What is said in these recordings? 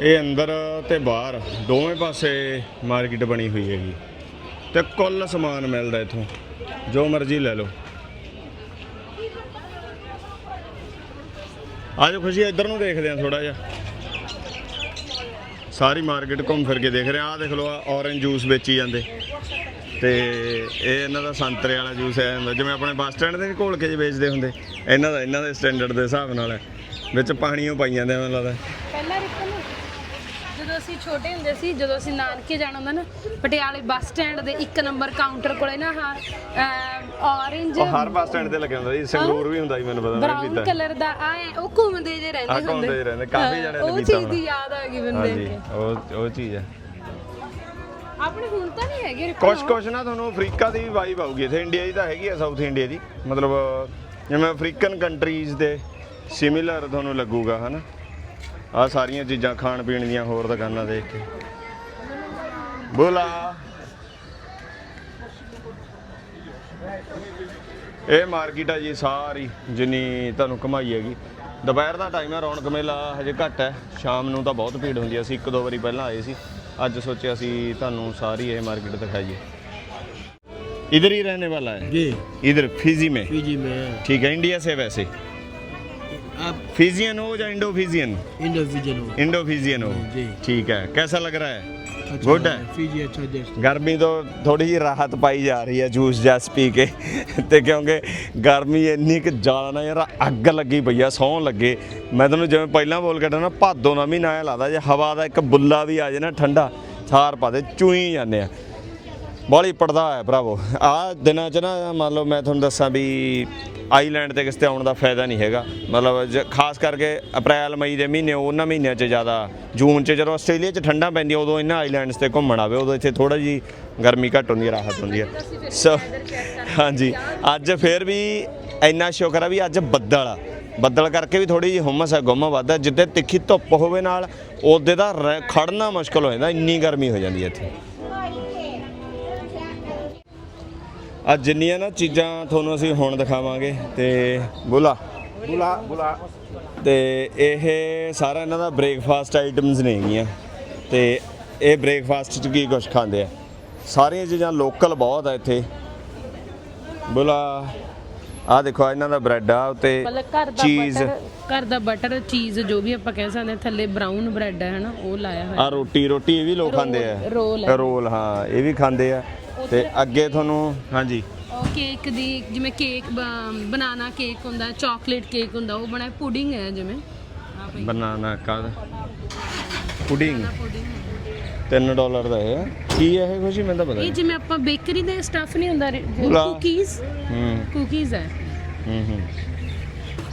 ਇਹ ਅੰਦਰ ਤੇ ਬਾਹਰ ਦੋਵੇਂ ਪਾਸੇ ਮਾਰਕੀਟ ਬਣੀ ਹੋਈ ਹੈਗੀ ਤੇ ਕੁੱਲ ਸਮਾਨ ਮਿਲਦਾ ਇਥੋਂ, ਜੋ ਮਰਜ਼ੀ ਲੈ ਲਓ। ਆਜੋ ਖੁਸ਼ੀ, ਇੱਧਰ ਨੂੰ ਦੇਖਦੇ ਆ ਥੋੜਾ ਜਿਹਾ। ਸਾਰੀ ਮਾਰਕੀਟ ਘੁੰਮ ਫਿਰ ਕੇ ਦੇਖ ਰਹੇ ਆ ਆਹ ਦੇਖ ਲਓ ਆ ਔਰੰਜ ਜੂਸ ਵੇਚੀ ਜਾਂਦੇ। ਤੇ ਇਹ ਇਹਨਾਂ ਦਾ ਸੰਤਰੇ ਵਾਲਾ ਜੂਸ ਹੈ ਹੁੰਦਾ ਜਿਵੇਂ ਆਪਣੇ ਬੱਸ ਸਟੈਂਡ ਤੇ ਨੀ ਘੋਲ ਕੇ ਜੇ ਵੇਚਦੇ ਹੁੰਦੇ, ਇਹਨਾਂ ਦਾ, ਇਹਨਾਂ ਦੇ ਸਟੈਂਡਰਡ ਦੇ ਹਿਸਾਬ ਨਾਲ ਹੈ। ਵਿੱਚ ਪਾਣੀਓ ਪਾਈ ਜਾਂਦੇ ਆ, ਮੈਨੂੰ ਲੱਗਦਾ। ਪਹਿਲਾਂ ਜਦੋਂ ਅਸੀਂ ਛੋਟੇ ਹੁੰਦੇ ਸੀ ਜਦੋਂ ਅਸੀਂ ਨਾਨਕੇ ਜਾਣਾ ਹੁੰਦਾ ਨਾ ਪਟਿਆਲੇ ਬੱਸ ਸਟੈਂਡ ਦੇ ਇੱਕ ਨੰਬਰ ਕਾਊਂਟਰ ਕੋਲੇ ਨਾ ਹਾਂ ਔਰੇਂਜ ਉਹ ਹਰ ਬੱਸ ਸਟੈਂਡ ਤੇ ਲੱਗਿਆ ਹੁੰਦਾ ਜੀ ਸੰਗਰੂਰ ਵੀ ਹੁੰਦਾ ਜੀ ਮੈਨੂੰ ਪਤਾ ਮੈਂ ਬਰਾਊਨ ਕਲਰ ਦਾ ਆ ਉਹ ਘੁੰਮਦੇ ਜੇ ਰਹਿੰਦੇ ਹੁੰਦੇ ਘੁੰਮਦੇ ਜਿਹੇ ਰਹਿੰਦੇ, ਕਾਫੀ ਜਣਿਆਂ ਨੇ ਉਹ ਚੀਜ਼ ਹੋਣਾ। ਦੀ ਯਾਦ ਆ ਗਈ ਮੈਨੂੰ ਹਾਂਜੀ ਦੇਖ ਕੇ। ਉਹ ਉਹ ਚੀਜ਼ ਹੈ ਆਪਣੇ ਹੁਣ ਤਾਂ ਨਹੀਂ ਹੈਗੇ ਕੁਛ ਕੁਛ ਨਾ ਤੁਹਾਨੂੰ ਅਫਰੀਕਾ ਦੀ ਵੀ ਵਾਈਬ ਆਊਗੀ ਇੱਥੇ ਇੰਡੀਆ ਦੀ ਤਾਂ ਹੈਗੀ ਆ ਸਾਊਥ ਇੰਡੀਆ ਦੀ। ਮਤਲਬ ਜਿਵੇਂ ਅਫਰੀਕਨ ਕੰਟਰੀਜ਼ ਦੇ ਸਿਮਿਲਰ ਤੁਹਾਨੂੰ ਲੱਗੂਗਾ ਹਨਾ? ਆ ਸਾਰੀਆਂ ਚੀਜ਼ਾਂ ਖਾਣ ਪੀਣ ਦੀਆਂ ਹੋਰ ਦੁਕਾਨਾਂ ਦੇਖ ਕੇ। ਬੋਲਾ। ਇਹ ਮਾਰਕੀਟ ਆ ਜੀ ਸਾਰੀ ਜਿੰਨੀ ਤੁਹਾਨੂੰ ਕਮਾਈ ਹੈਗੀ। ਦੁਪਹਿਰ ਦਾ ਟਾਈਮ ਹੈ ਰੌਣਕ ਮੇਲਾ ਹਜੇ ਘੱਟ ਹੈ। ਸ਼ਾਮ ਨੂੰ ਤਾਂ ਬਹੁਤ ਭੀੜ ਹੁੰਦੀ ਹੈ ਅਸੀਂ ਇੱਕ ਦੋ ਵਾਰੀ ਪਹਿਲਾਂ ਆਏ ਸੀ। ਅੱਜ ਸੋਚਿਆ ਅਸੀਂ ਤੁਹਾਨੂੰ ਸਾਰੀ ਇਹ ਮਾਰਕੀਟ ਦਿਖਾਈਏ। इधर ਹੀ ਰਹਿਣੇ ਵਾਲਾ ਹੈ। जी इधर फिजी में फिजी में ठीक है इंडिया से वैसे फिजियन हो या इंडो फिजियन इंडोविजन हो इंडो फिजियन हो जी ठीक है कैसा लग रहा है अच्छा Good है, है। फीजी अच्छा देश ਗਰਮੀ ਤੋਂ ਥੋੜੀ ਜਿਹੀ ਰਾਹਤ ਪਾਈ ਜਾ ਰਹੀ ਹੈ ਜੂਸ ਜਸ ਪੀ ਕੇ ਤੇ ਕਿਉਂਕਿ ਗਰਮੀ ਇੰਨੀ ਕਿ ਜ਼ਿਆਦਾ ਨਾ ਯਾਰ ਅੱਗ ਲੱਗੀ ਪਈ ਆ ਸੌਂ ਲੱਗੇ ਮੈਂ ਤੁਹਾਨੂੰ ਜਿਵੇਂ ਪਹਿਲਾਂ ਬੋਲ ਕੇ ਹਟਾ ਨਾ ਭਾਦੋਂ ਦਾ ਮਹੀਨਾ ਐ ਲੱਗਦਾ ਜੇ ਹਵਾ ਦਾ ਇੱਕ ਬੁੱਲਾ ਵੀ ਆ ਜੇ ਨਾ ਠੰਡਾ ਸਾਰ ਪਾ ਦੇ ਚੂਈ ਜਾਂਦੇ ਆ ਬਾਲੀ ਪੜਦਾ ਹੈ, ਭਰਾਵੋ। ਆ ਦਿਨਾਂ ਚ ਨਾ ਮੰਨ ਲਓ ਮੈਂ ਤੁਹਾਨੂੰ ਦੱਸਾਂ ਵੀ ਆਈਲੈਂਡ ਤੇ ਕਿਸ ਤੇ ਆਉਣ ਦਾ ਫਾਇਦਾ ਨਹੀਂ ਹੈਗਾ। ਮਤਲਬ ਜ- ਖਾਸ ਕਰਕੇ ਅਪ੍ਰੈਲ, ਮਈ ਦੇ ਮਹੀਨੇ, ਉਹਨਾਂ ਮਹੀਨਿਆਂ 'ਚ ਜ਼ਿਆਦਾ। ਜੂਨ 'ਚ ਜਦੋਂ ਆਸਟ੍ਰੇਲੀਆ 'ਚ ਠੰਡਾ ਪੈਂਦੀ ਉਦੋਂ ਇਹਨਾਂ ਆਈਲੈਂਡਸ ਤੇ ਘੁੰਮਣ ਆਵੇ, ਉਦੋਂ ਇੱਥੇ ਥੋੜਾ ਜੀ ਗਰਮੀ ਘੱਟ ਹੁੰਦੀ ਹੈ ਰਾਹਤ ਹੁੰਦੀ ਹੈ ਸੋ ਹਾਂਜੀ, ਅੱਜ ਫੇਰ ਵੀ ਇੰਨਾ ਸ਼ੁਕਰ ਆ ਵੀ ਅੱਜ ਬੱਦਲ ਆ। ਬੱਦਲ ਕਰਕੇ ਵੀ ਥੋੜੀ ਜਿਹੀ ਹੁਮਸ ਹੈ ਗੁੰਮ ਵੱਧਦਾ ਜਿੱਦੇ ਤਿੱਖੀ ਧੁੱਪ ਹੋਵੇ ਨਾਲ, ਉਹਦੇ ਦਾ ਰਹਿ- ਖੜਨਾ ਮੁਸ਼ਕਲ ਹੋ ਜਾਂਦਾ, ਇੰਨੀ ਗਰਮੀ ਹੋ ਜਾਂਦੀ ਹੈ ਇੱਥੇ। ਅੱਜ ਜਿੰਨੀਆਂ ਨਾ ਚੀਜ਼ਾਂ ਤੁਹਾਨੂੰ ਅਸੀਂ ਹੁਣ ਦਿਖਾਵਾਂਗੇ ਤੇ ਬੁਲਾ। ਬੁਲਾ ਬੁਲਾ। ਤੇ ਇਹ ਸਾਰਾ ਇਹਨਾਂ ਦਾ ਬ੍ਰੇਕਫਾਸਟ ਆਈਟਮਸ ਨੇ ਹੈਗੀਆਂ ਤੇ ਇਹ ਬ੍ਰੇਕਫਾਸਟ 'ਚ ਕੀ ਕੁਝ ਖਾਂਦੇ ਆ? ਸਾਰੀਆਂ ਚੀਜ਼ਾਂ ਲੋਕਲ ਬਹੁਤ ਆ ਇੱਥੇ। ਬੁਲਾ। ਆ ਦੇਖੋ ਇਹਨਾਂ ਦਾ ਬ੍ਰੈਡ ਆ ਉੱਤੇ ਚੀਜ਼ ਬਟਰ ਘਰ ਦਾ ਬਟਰ ਚੀਜ਼ ਜੋ ਵੀ ਆਪਾਂ ਕਹਿ ਸਕਦੇ ਥੱਲੇ ਬਰਾਊਨ ਬ੍ਰੈਡ ਹੈ ਹਨਾ ਉਹ ਲਾਇਆ ਹੋਇਆ। ਆ ਰੋਟੀ ਰੋਟੀ ਇਹ ਵੀ ਲੋਕ ਖਾਂਦੇ ਆ। ਰੋਲ ਹਾਂ ਇਹ ਵੀ ਖਾਂਦੇ ਆ। ਤੇ ਅੱਗੇ ਤੁਹਾਨੂੰ ਹਾਂਜੀ। ਕੇਕ ਦੀ ਜਿਵੇਂ ਕੇਕ ਬਨਾਨਾ ਕੇਕ ਹੁੰਦਾ ਚਾਕਲੇਟ ਕੇਕ ਹੁੰਦਾ ਉਹ ਬਣਾਇਆ ਪੁਡਿੰਗ ਹੈ ਜਿਵੇਂ। ਬਨਾਨਾ ਕਾਦਾ ਪੁਡਿੰਗ। ਪੁਡਿੰਗ 3 ਡਾਲਰ ਦਾ ਹੈ ਕੀ ਹੈ ਇਹ ਖੁਸ਼ੀ ਮੈਨੂੰ ਤਾਂ ਪਤਾ ਇਹ ਜਿਵੇਂ ਆਪਾਂ ਬੇਕਰੀ ਦੇ ਸਟਫ ਨਹੀਂ ਹੁੰਦਾ। ਕੁਕੀਜ਼ ਹੂੰ। ਕੁਕੀਜ਼ ਹੈ। ਹੂੰ ਹੂੰ।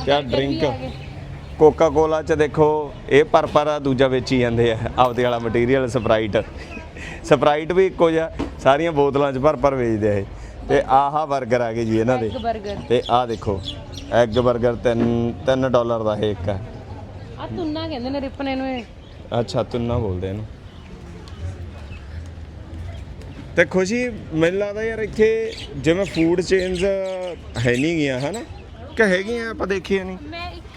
ਕਿਆ ਡਰਿੰਕ ਕੋਕਾ ਕੋਲਾ ਚ ਦੇਖੋ ਇਹ ਪਰ ਪਰ ਆ, ਦੂਜਾ ਵੇਚੀ ਜਾਂਦੇ ਆ। ਆਪਦੇ ਵਾਲਾ ਮਟੀਰੀਅਲ ਸਪਰਾਈਟ ਸਪਰਾਈਟ ਵੀ ਇੱਕੋ ਜਿਹਾ। ਸਾਰੀਆਂ ਬੋਤਲਾਂ 'ਚ ਭਰ ਭਰ ਵੇਚਦੇ ਆ ਤੇ ਆਹਾ 버ਗਰ ਆ ਗਏ ਜੀ ਇਹਨਾਂ ਦੇ। ਤੇ ਆਹ ਦੇਖੋ ਐਗ 버ਗਰ 3 3 ਡਾਲਰ ਦਾ ਇਹ ਇੱਕ ਆ। ਤੁੰਨਾ ਕਹਿੰਦੇ ਨੇ ਰਿਪਨੇ ਨੂੰ ਇਹ। ਅੱਛਾ ਤੁੰਨਾ ਬੋਲਦੇ ਇਹਨੂੰ। ਤੇ ਖੁਸ਼ੀ ਮੈਨੂੰ ਲੱਗਦਾ ਯਾਰ ਇੱਥੇ ਜਿਵੇਂ ਫੂਡ ਚੇਨਸ ਹੈ ਨਹੀਂ ਗਿਆ ਹਨਾ? ਕਿ ਹੈਗੀਆਂ ਆਪਾਂ ਦੇਖੀਆਂ ਨਹੀਂ ਮੈਂ ਇੱਕ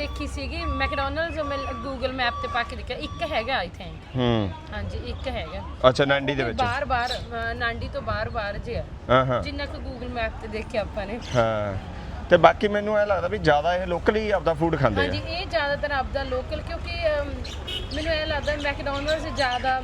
ਦੇਖੀ ਸੀਗੀ ਮੈਕਡੋਨਲਡਸ ਮੈਂ ਗੂਗਲ ਮੈਪ ਤੇ ਪਾ ਕੇ ਦੇਖਿਆ ਇੱਕ ਹੈਗਾ ਆਈ ਥਿੰਕ ਹੂੰ। ਹਾਂਜੀ ਇੱਕ ਹੈਗਾ। ਅੱਛਾ ਨਾਂਡੀ ਦੇ ਵਿੱਚ। ਬਾਰ ਬਾਰ ਨਾਂਡੀ ਤੋਂ ਬਾਰ ਬਾਰ ਜਿਆ ਹਾਂ ਹਾਂ। ਜਿੰਨਾ ਕੁ ਗੂਗਲ ਮੈਪ ਤੇ ਦੇਖਿਆ ਆਪਾਂ ਨੇ। ਹਾਂ। ਤੇ ਬਾਕੀ ਮੈਨੂੰ ਇਹ ਲੱਗਦਾ ਵੀ ਜ਼ਿਆਦਾ ਇਹ ਲੋਕਲੀ ਆਪਦਾ ਫੂਡ ਖਾਂਦੇ ਹਾਂਜੀ ਆ ਇਹ ਜ਼ਿਆਦਾਤਰ ਆਪਦਾ ਲੋਕਲ ਕਿਉਂਕਿ ਅਮ, ਮੈਨੂੰ ਇਹ ਲੱਗਦਾ ਮੈਕਡੋਨਲਡਸ ਜ਼ਿਆਦਾ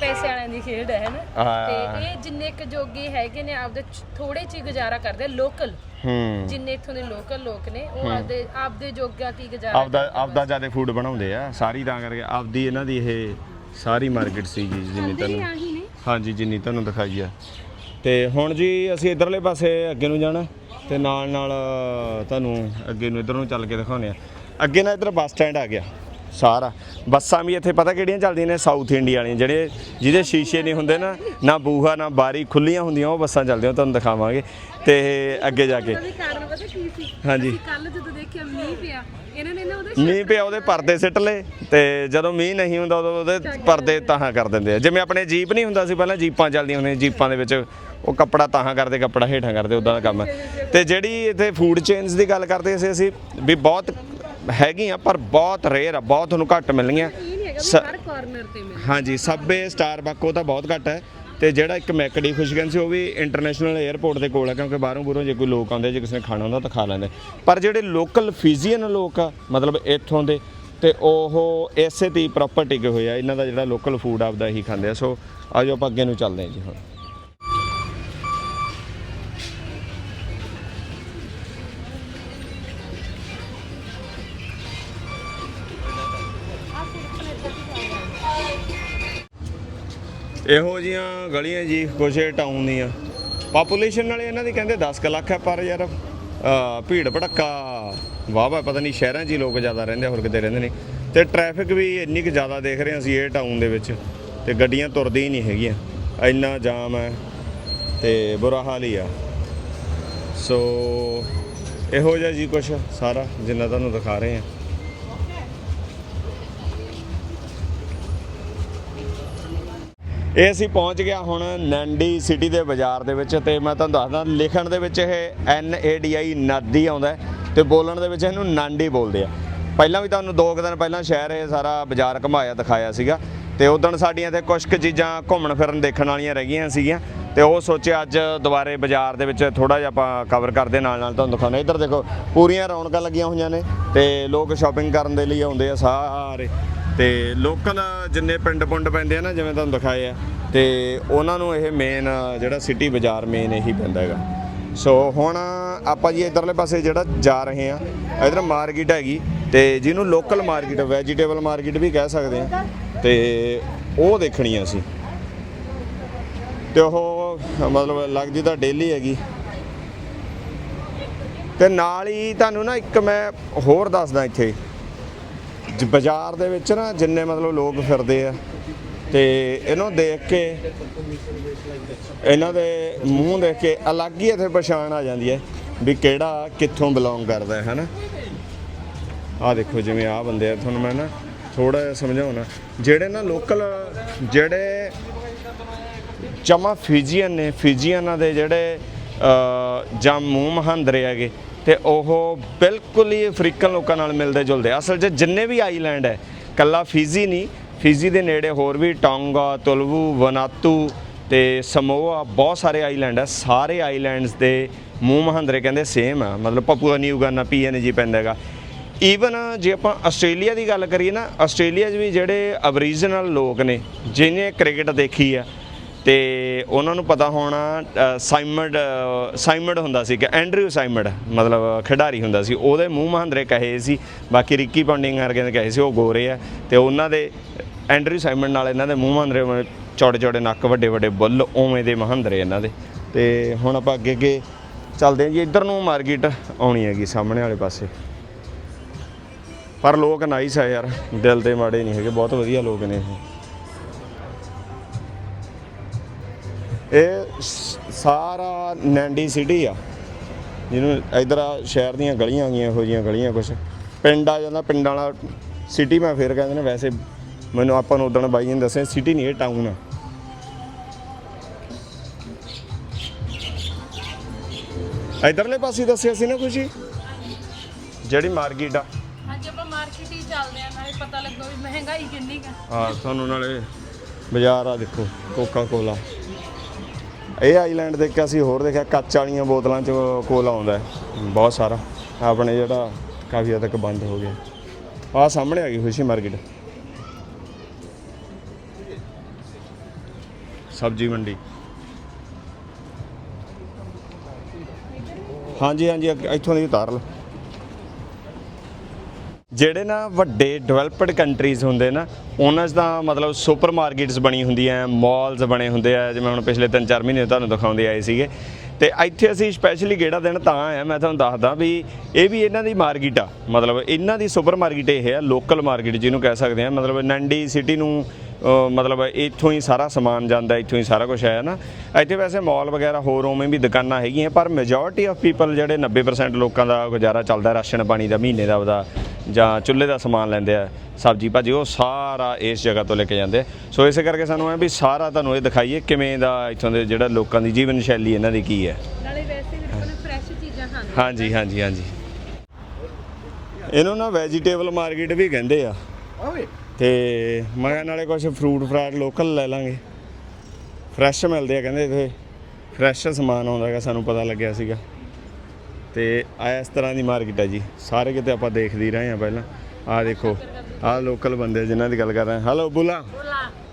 ਪੈਸੇ ਵਾਲਿਆਂ ਦੀ ਖੇਡ ਹੈ ਨਾ ਹਾਂ। ਤੇ ਇਹ ਜਿੰਨੇ ਕੁ ਜੋਗੇ ਹੈਗੇ ਨੇ ਆਪਦੇ ਥੋੜੇ ਚ ਹੀ ਗੁਜ਼ਾਰਾ ਕਰਦੇ ਲੋਕਲ ਹੂੰ। ਜਿੰਨੇ ਇੱਥੋਂ ਦੇ ਲੋਕਲ ਲੋਕ ਨੇ ਉਹ ਆਪਦੇ ਆਪਦੇ ਜੋਗਾ ਕੀ ਗੁਜ਼ਾਰਾ ਆਪਦਾ ਆਪਦਾ ਜ਼ਿਆਦਾ ਫੂਡ ਬਣਾਉਂਦੇ ਆ ਸਾਰੀ ਤਾਂ ਕਰਕੇ ਆਪਦੀ ਇਹਨਾਂ ਦੀ ਇਹ ਸਾਰੀ ਮਾਰਕੀਟ ਸੀਗੀ ਜਿੰਨੀ ਖਾਂਦੇ ਹੀ ਤੁਹਾਨੂੰ ਆਹੀ ਨੇ। ਹਾਂਜੀ ਜਿੰਨੀ ਤੁਹਾਨੂੰ ਦਿਖਾਈ ਆ। ਤੇ ਹੁਣ ਜੀ ਅਸੀਂ ਇਧਰਲੇ ਪਾਸੇ ਅੱਗੇ ਨੂੰ ਜਾਣਾ ਤੇ ਨਾਲ ਨਾਲ ਤੁਹਾਨੂੰ ਅੱਗੇ ਨੂੰ ਇਧਰ ਨੂੰ ਚੱਲ ਕੇ ਦਿਖਾਉਂਦੇ ਆ। ਅੱਗੇ ਨਾ ਇਧਰ ਬੱਸ ਸਟੈਂਡ ਆ ਗਿਆ। ਸਾਰਾ। ਬੱਸਾਂ ਵੀ ਇੱਥੇ ਪਤਾ ਕਿਹੜੀਆਂ ਚੱਲਦੀਆਂ ਨੇ? ਸਾਊਥ ਇੰਡੀਆ ਵਾਲੀਆਂ। ਜਿਹੜੇ ਜਿਹਦੇ ਸ਼ੀਸ਼ੇ ਨਹੀਂ ਹੁੰਦੇ ਨਾ ਨਾ ਬੂਹਾ ਨਾ ਬਾਰੀ ਖੁੱਲੀਆਂ ਹੁੰਦੀਆਂ ਉਹ ਬੱਸਾਂ ਚੱਲਦੀਆਂ ਤੁਹਾਨੂੰ ਦਿਖਾਵਾਂਗੇ। ਤੇ ਅੱਗੇ ਜਾ ਕੇ। ਉਹਦਾ ਵੀ ਕਾਰਨ ਪਤਾ ਕੀ ਸੀ? ਹਾਂਜੀ। ਕੱਲ ਜਦੋਂ ਦੇਖਿਆ ਮੀਂਹ ਪਿਆ। ਇਹਨਾਂ ਨੇ ਨਾ ਉਹਦੇ ਮੀਂਹ ਪਿਆ ਉਹਦੇ ਪਰਦੇ ਸਿੱਟ ਲਏ। ਤੇ ਜਦੋਂ ਮੀਂਹ ਨਹੀਂ ਹੁੰਦਾ ਉਦੋਂ ਉਹਦੇ ਪਰਦੇ ਤਾਹਾਂ ਕਰ ਦਿੰਦੇ ਆ। ਜਿਵੇਂ ਆਪਣੇ ਜੀਪ ਨਹੀਂ ਹੁੰਦਾ ਸੀ ਪਹਿਲਾਂ ਜੀਪਾਂ ਚੱਲਦੀਆਂ ਹੁੰਦੀਆਂ ਜੀਪਾਂ ਦੇ ਵਿੱਚ ਉਹ ਕੱਪੜਾ ਤਾਹਾਂ ਕਰਦੇ ਕੱਪੜਾ ਹੇਠਾਂ ਕਰਦੇ ਉਦਾਂ ਦਾ ਕੰਮ। ਹੈ ਤੇ ਜਿਹੜੀ ਇੱਥੇ ਫੂਡ ਚੇਨਸ ਦੀ ਗੱਲ ਕਰਦੇ ਸੀ ਅਸੀਂ ਵੀ ਬਹੁਤ ਹੈਗੀਆਂ ਪਰ ਬਹੁਤ ਰੇਅਰ ਆ ਬਹੁਤ ਤੁਹਾਨੂੰ ਘੱਟ ਮਿਲਣਗੀਆਂ। ਇਹ ਨਹੀਂ ਹੈਗਾ ਹੈਗਾ ਸ- ਵੀ ਹਰ ਕਾਰਨਰ ਤੇ ਮਿਲੇ ਹਾਂਜੀ ਸਬਵੇ ਸਟਾਰਬਕ ਉਹ ਤਾਂ ਬਹੁਤ ਘੱਟ ਹੈ। ਤੇ ਜਿਹੜਾ ਇੱਕ ਮੈਕਡੀ ਖੁਸ਼ਗਨ ਸੀ ਉਹ ਵੀ ਇੰਟਰਨੈਸ਼ਨਲ 에ਅਰਪੋਰਟ ਦੇ ਕੋਲ ਹੈ ਕਿਉਂਕਿ ਬਾਹਰੋਂ ਬੁਰੋਂ ਜੇ ਕੋਈ ਲੋਕ ਆਉਂਦੇ ਜੇ ਕਿਸੇ ਨੇ ਖਾਣਾ ਹੁੰਦਾ ਤਾਂ ਖਾ ਲੈਂਦੇ। ਪਰ ਜਿਹੜੇ ਲੋਕਲ ਫਿਜ਼ੀਅਨ ਲੋਕ ਆ ਮਤਲਬ ਇੱਥੋਂ ਦੇ ਤੇ ਉਹ ਇਸੇ ਤੇ ਪ੍ਰੋਪਰ ਟਿਕੇ ਹੋਏ ਆ ਇਹਨਾਂ ਦਾ ਜਿਹੜਾ ਲੋਕਲ ਫੂਡ ਆਪਦਾ ਹੀ ਖਾਂਦੇ ਆ। ਸੋ ਆਜੋ ਆਪਾਂ ਅੱਗੇ ਨੂੰ ਚੱਲਦੇ ਹਾਂ ਜੀ ਹੁਣ। ਇਹੋ ਜੀਆਂ ਗਲੀਆਂ ਜੀ ਕੁਛ ਟਾਊਨ ਦੀਆਂ। ਪਾਪੂਲੇਸ਼ਨ ਨਾਲੇ ਇਹਨਾਂ ਦੀ ਕਹਿੰਦੇ 10 ਕੁ ਲੱਖ ਹੈ ਪਰ ਯਾਰ ਭੀੜ ਭੜੱਕਾ ਵਾਹ ਪਤਾ ਨਹੀਂ ਸ਼ਹਿਰਾਂ 'ਚ ਹੀ ਲੋਕ ਜ਼ਿਆਦਾ ਰਹਿੰਦੇ ਆ, ਹੋਰ ਕਿਤੇ ਰਹਿੰਦੇ ਨੇ। ਤੇ ਟ੍ਰੈਫਿਕ ਵੀ ਇੰਨੀ ਕੁ ਜ਼ਿਆਦਾ ਦੇਖ ਰਹੇ ਹਾਂ ਅਸੀਂ ਇਹ ਟਾਊਨ ਦੇ ਵਿੱਚ ਤੇ ਗੱਡੀਆਂ ਤੁਰਦੀ ਹੀ ਨਹੀਂ ਹੈਗੀਆਂ। ਇੰਨਾ ਜਾਮ ਹੈ ਤੇ ਬੁਰਾ ਹਾਲ ਹੀ ਆ। ਸੋ ਇਹੋ ਜਿਹਾ ਜੀ ਕੁਛ ਸਾਰਾ ਜਿੰਨਾ ਤੁਹਾਨੂੰ ਦਿਖਾ ਰਹੇ ਹਾਂ। ਇਹ ਅਸੀਂ ਪਹੁੰਚ ਗਿਆ ਹੁਣ ਨੈਂਡੀ ਸਿਟੀ ਦੇ ਬਾਜ਼ਾਰ ਦੇ ਵਿੱਚ ਤੇ ਮੈਂ ਤੁਹਾਨੂੰ ਦੱਸਦਾ, ਲਿਖਣ ਦੇ ਵਿੱਚ ਇਹ ਐਨ ਏ ਡੀ ਆਈ ਨਾਦੀ ਆਉਂਦਾ ਹੈ ਤੇ ਬੋਲਣ ਦੇ ਵਿੱਚ ਇਹਨੂੰ ਨਾਂਡੀ ਬੋਲਦੇ ਆ। ਪਹਿਲਾਂ ਵੀ ਤੁਹਾਨੂੰ ਦੋ ਕੁ ਦਿਨ ਪਹਿਲਾਂ ਸ਼ਹਿਰ ਇਹ ਸਾਰਾ ਬਾਜ਼ਾਰ ਘੁਮਾਇਆ, ਦਿਖਾਇਆ ਸੀਗਾ ਤੇ ਉਦੋਂ ਸਾਡੀਆਂ ਤੇ ਕੁਝ ਕੁ ਚੀਜ਼ਾਂ ਘੁੰਮਣ ਫਿਰਨ ਦੇਖਣ ਵਾਲੀਆਂ ਰਹਿ ਗਈਆਂ ਸੀਗੀਆਂ ਤੇ ਉਹ ਸੋਚਿਆ ਅੱਜ ਦੁਬਾਰੇ ਬਾਜ਼ਾਰ ਦੇ ਵਿੱਚ ਥੋੜਾ ਜਿਹਾ ਆਪਾਂ ਕਵਰ ਕਰਦੇ ਨਾਲ ਨਾਲ ਤੁਹਾਨੂੰ ਦਿਖਾਉਂਦੇ ਇੱਧਰ ਦੇਖੋ, ਪੂਰੀਆਂ ਰੌਣਕਾਂ ਲੱਗੀਆਂ ਹੋਈਆਂ ਨੇ ਤੇ ਲੋਕ ਸ਼ਾਪਿੰਗ ਕਰਨ ਦੇ ਲਈ ਆਉਂਦੇ ਆ ਸਾਰੇ। ਤੇ ਲੋਕਲ ਜਿੰਨੇ ਪਿੰਡ ਪੁੰਡ ਪੈਂਦੇ ਆ ਨਾ, ਜਿਵੇਂ ਤੁਹਾਨੂੰ ਦਿਖਾਏ ਆ, ਤੇ ਉਹਨਾਂ ਨੂੰ ਇਹ ਮੇਨ ਜਿਹੜਾ ਸਿਟੀ ਬਾਜ਼ਾਰ ਮੇਨ ਇਹੀ ਪੈਂਦਾ ਹੈਗਾ। ਸੋ ਹੁਣ ਆਪਾਂ ਜੀ ਇਧਰਲੇ ਪਾਸੇ ਜਿਹੜਾ ਜਾ ਰਹੇ ਆ, ਇਧਰ ਮਾਰਕੀਟ ਹੈਗੀ, ਤੇ ਜਿਹਨੂੰ ਲੋਕਲ ਮਾਰਕੀਟ ਵੈਜੀਟੇਬਲ ਮਾਰਕੀਟ ਵੀ ਕਹਿ ਸਕਦੇ ਆ, ਤੇ ਉਹ ਦੇਖਣੀ ਆ ਅਸੀਂ। ਤੇ ਉਹ ਮਤਲਬ ਲੱਗਦੀ ਤਾਂ ਡੇਲੀ ਹੈਗੀ। ਤੇ ਨਾਲ ਹੀ ਤੁਹਾਨੂੰ ਨਾ ਇੱਕ ਮੈਂ ਹੋਰ ਦੱਸਦਾ ਇੱਥੇ। ਬਾਜ਼ਾਰ ਦੇ ਵਿੱਚ ਨਾ ਜਿੰਨੇ ਮਤਲਬ ਲੋਕ ਫਿਰਦੇ ਆ, ਤੇ ਇਹਨੂੰ ਦੇਖ ਕੇ, ਇਹਨਾਂ ਦੇ ਮੂੰਹ ਦੇਖ ਕੇ ਅਲੱਗ ਹੀ ਇੱਥੇ ਪਛਾਣ ਆ ਜਾਂਦੀ ਹੈ ਵੀ ਕਿਹੜਾ ਕਿੱਥੋਂ ਬਿਲੋਂਗ ਕਰਦਾ ਹੈ ਹਨਾ? ਆ ਦੇਖੋ ਜਿਵੇਂ ਆ ਬੰਦੇ ਆ, ਤੁਹਾਨੂੰ ਮੈਂ ਨਾ ਥੋੜਾ ਜਿਹਾ ਸਮਝਾਉਣਾ। ਜਿਹੜੇ ਨਾ ਲੋਕਲ ਜਿਹੜੇ ਜਮਾ ਫਿਜੀਅਨ ਨੇ, ਫਿਜੀਅਨਾਂ ਦੇ ਜਿਹੜੇ ਜਾਂ ਮੂੰਹ ਮਹਾਂਦਰੇ ਹੈਗੇ ਤੇ ਉਹ ਬਿਲਕੁਲ ਹੀ ਅਫਰੀਕਨ ਲੋਕਾਂ ਨਾਲ ਮਿਲਦੇ ਜੁਲਦੇ ਅਸਲ 'ਚ ਜਿੰਨੇ ਵੀ ਆਈਲੈਂਡ ਹੈ, ਕੱਲਾ ਫਿਜੀ ਨਹੀਂ, ਫਿਜੀ ਦੇ ਨੇੜੇ ਹੋਰ ਵੀ ਟੋਂਗਾ, ਤੁਲਵੂ, ਵਨਾਤੂ ਤੇ ਸਮੋਆ, ਬਹੁਤ ਸਾਰੇ ਆਈਲੈਂਡ ਆ। ਸਾਰੇ ਆਈਲੈਂਡਸ ਦੇ ਮੂੰਹ ਮਹਾਂਦਰੇ ਕਹਿੰਦੇ ਸੇਮ ਆ। ਮਤਲਬ ਪਪੂਆ ਨਿਊ ਗਾਨਾ ਪੀਐਨਜੀ ਪੈਂਦਾ ਹੈਗਾ। ਈਵਨ ਜੇ ਆਪਾਂ ਆਸਟ੍ਰੇਲੀਆ ਦੀ ਗੱਲ ਕਰੀਏ ਨਾ, ਆਸਟ੍ਰੇਲੀਆ 'ਚ ਵੀ ਜਿਹੜੇ ਅਬਰੀਜਨਲ ਲੋਕ ਨੇ, ਜਿਹਨੇ ਕ੍ਰਿਕਟ ਦੇਖੀ ਆ ਤੇ ਉਹਨਾਂ ਨੂੰ ਪਤਾ ਹੋਣਾ ਸਾਈਮਡ ਸਾਈਮਡ ਹੁੰਦਾ ਸੀ ਕਿ ਐਂਡਰਿਊ ਸਾਈਮਡ, ਮਤਲਬ ਖਿਡਾਰੀ ਹੁੰਦਾ ਸੀ। ਉਹਦੇ ਮੂੰਹ ਮਹਾਂਦਰੇ ਕਹੇ ਸੀ, ਬਾਕੀ ਰਿੱਕੀ ਪੌਂਡਿੰਗ ਵਰਗੇ ਦੇ ਕਹੇ ਸੀ, ਉਹ ਗੋਰੇ ਆ। ਤੇ ਉਹਨਾਂ ਦੇ ਐਂਡਰਿਊ ਸਾਈਮਡ ਨਾਲ ਇਹਨਾਂ ਦੇ ਮੂੰਹ ਮਹਾਂਦਰੇ ਚੌੜੇ ਚੌੜੇ ਨੱਕ, ਵੱਡੇ ਵੱਡੇ ਬੁੱਲ ਉਵੇਂ ਦੇ ਮਹਾਂਦਰੇ ਇਹਨਾਂ ਦੇ। ਤੇ ਹੁਣ ਆਪਾਂ ਅੱਗੇ ਅੱਗੇ ਚੱਲਦੇ ਹਾਂ ਜੀ। ਇੱਧਰ ਨੂੰ ਮਾਰਕੀਟ ਆਉਣੀ ਹੈਗੀ, ਸਾਹਮਣੇ ਵਾਲੇ ਪਾਸੇ। ਪਰ ਲੋਕ ਨਾਈਸ ਆ ਯਾਰ, ਦਿਲ ਦੇ ਮਾੜੇ ਨਹੀਂ ਹੈਗੇ, ਬਹੁਤ ਵਧੀਆ ਲੋਕ ਨੇ ਇਹ। ਇਹ ਸਾਰਾ ਨੈਂਡੀ ਸਿਟੀ ਆ। ਜਿਹਨੂੰ ਇਧਰ ਆ ਸ਼ਹਿਰ ਦੀਆਂ ਗਲੀਆਂ ਆ ਗਈਆਂ ਇਹੋ ਜਿਹੀਆਂ ਗਲੀਆਂ ਕੁਛ। ਪਿੰਡ ਆ ਜਾਂਦਾ ਪਿੰਡਾਂ ਵਾਲਾ ਸਿਟੀ ਮੈਂ ਫੇਰ ਕਹਿੰਦੇ ਨੇ ਵੈਸੇ ਮੈਨੂੰ ਆਪਾਂ ਨੂੰ ਉਦਣ ਬਾਈ ਨੇ ਦੱਸਿਆ ਸਿਟੀ ਨਹੀਂ ਇਹ ਟਾਊਨ ਆ। ਇਧਰਲੇ ਪਾਸੇ ਦੱਸਿਆ ਸੀ ਨਾ ਖੁਸ਼ੀ ਜਿਹੜੀ ਮਾਰਕੀਟ ਆ। ਅੱਜ ਆਪਾਂ ਮਾਰਕੀਟ ਹੀ ਚੱਲਦੇ ਆ ਨਾਲੇ ਪਤਾ ਲੱਗਾ ਵੀ ਮਹਿੰਗਾਈ ਕਿੰਨੀ ਕੁ ਹੈ ਤੁਹਾਨੂੰ ਨਾਲੇ ਬਾਜ਼ਾਰ ਆ ਦੇਖੋ ਕੋਕਾ ਕੋਲਾ। ਇਹ ਆਈਲੈਂਡ ਦੇਖਿਆ ਅਸੀਂ ਹੋਰ ਦੇਖਿਆ ਕੱਚ ਵਾਲੀਆਂ ਬੋਤਲਾਂ 'ਚ ਕੋਲ ਆਉਂਦਾ ਹੈ, ਬਹੁਤ ਸਾਰਾ। ਆਪਣੇ ਜਿਹੜਾ ਕਾਫੀ ਹੱਦ ਤੱਕ ਬੰਦ ਹੋ ਗਿਆ। ਆ ਸਾਹਮਣੇ ਆ ਗਈ ਖੁਸ਼ੀ ਮਾਰਕੀਟ ਸਬਜੀ ਮੰਡੀ। ਹਾਂਜੀ ਹਾਂਜੀ ਅੱਗੇ- ਇੱਥੋਂ ਦੀ ਉਤਾਰ ਲਓ। ਜਿਹੜੇ ਨਾ ਵੱਡੇ ਡਿਵੈਲਪਡ ਕੰਟਰੀਜ਼ ਹੁੰਦੇ ਨਾ, ਉਹਨਾਂ 'ਚ ਤਾਂ ਮਤਲਬ ਸੁਪਰ ਮਾਰਕੀਟਸ ਬਣੀ ਹੁੰਦੀਆਂ ਮਾਲਸ ਬਣੇ ਹੁੰਦੇ ਆ ਜਿਵੇਂ ਹੁਣ ਪਿਛਲੇ 3-4 ਮਹੀਨੇ ਤੁਹਾਨੂੰ ਦਿਖਾਉਂਦੇ ਆਏ ਸੀਗੇ। ਤੇ ਇੱਥੇ ਅਸੀਂ ਸਪੈਸ਼ਲੀ ਕਿਹੜਾ ਦਿਨ ਤਾਂ ਆਇਆ ਮੈਂ ਤੁਹਾਨੂੰ ਦੱਸਦਾ ਵੀ ਇਹ ਵੀ ਇਹਨਾਂ ਦੀ ਮਾਰਕੀਟ ਆ, ਮਤਲਬ ਇਹਨਾਂ ਦੀ ਸੁਪਰ ਮਾਰਕੀਟ ਇਹ ਆ ਲੋਕਲ ਮਾਰਕੀਟ ਜਿਹਨੂੰ ਕਹਿ ਸਕਦੇ ਆ, ਮਤਲਬ ਨੰਡੀ ਸਿਟੀ ਨੂੰ ਮਤਲਬ ਇੱਥੋਂ ਹੀ ਸਾਰਾ ਸਮਾਨ ਜਾਂਦਾ, ਇੱਥੋਂ ਹੀ ਸਾਰਾ ਕੁਝ ਆਇਆ ਨਾ। ਇੱਥੇ ਵੈਸੇ ਮਾਲ ਵਗੈਰਾ ਹੋਰ ਉਵੇਂ ਵੀ ਦੁਕਾਨਾਂ ਹੈਗੀਆਂ, ਪਰ ਮੈਜੋਰਟੀ ਆਫ ਪੀਪਲ ਜਿਹੜੇ 90% ਲੋਕਾਂ ਦਾ ਗੁਜ਼ਾਰਾ ਚੱਲਦਾ, ਰਾਸ਼ਨ ਪਾਣੀ ਦਾ, ਮਹੀਨੇ ਦਾ ਉਹਦਾ ਜਾਂ ਚੁੱਲ੍ਹੇ ਦਾ ਸਮਾਨ ਲੈਂਦੇ ਆ ਸਬਜੀ ਭਾਜੀ ਉਹ ਸਾਰਾ ਇਸ ਜਗ੍ਹਾ ਤੋਂ ਲੈ ਕੇ ਜਾਂਦੇ। ਸੋ ਇਸੇ ਕਰਕੇ ਸਾਨੂੰ ਐ ਵੀ ਸਾਰਾ ਤੁਹਾਨੂੰ ਇਹ ਦਿਖਾਈਏ ਕਿਵੇਂ ਦਾ ਇੱਥੋਂ ਦੇ ਜਿਹੜਾ ਲੋਕਾਂ ਦੀ ਜੀਵਨ ਸ਼ੈਲੀ ਇਹਨਾਂ ਦੀ ਕੀ ਹੈ। ਨਾਲੇ ਵੈਸੇ ਵੀ ਆਪਾਂ ਫਰੈਸ਼ ਚੀਜ਼ਾਂ ਖਾਂਦੇ ਹਾਂਜੀ ਹਾਂਜੀ ਹਾਂਜੀ। ਇਹਨੂੰ ਨਾ ਵੈਜੀਟੇਬਲ ਮਾਰਕੀਟ ਵੀ ਕਹਿੰਦੇ ਆ। ਤੇ ਮੈਂ ਨਾਲੇ ਕੁਝ ਫਰੂਟ ਫਰਾਟ ਲੋਕਲ ਲੈ ਲਾਂਗੇ। ਫਰੈਸ਼ ਮਿਲਦੇ ਆ ਕਹਿੰਦੇ ਇੱਥੇ। ਫਰੈਸ਼ ਸਮਾਨ ਆਉਂਦਾ ਹੈਗਾ ਸਾਨੂੰ ਪਤਾ ਲੱਗਿਆ ਸੀਗਾ। ਤੇ ਆ ਇਸ ਤਰ੍ਹਾਂ ਦੀ ਮਾਰਕੀਟ ਹੈ ਜੀ। ਸਾਰੇ ਕਿਤੇ ਆਪਾਂ ਦੇਖਦੇ ਹੀ ਰਹੇ ਆ ਪਹਿਲਾਂ। ਆ ਦੇਖੋ ਆ ਲੋਕਲ ਬੰਦੇ ਜਿਨ੍ਹਾਂ ਦੀ ਗੱਲ ਕਰ ਰਹੇ ਹੈਲੋ ਬੁਲਾ।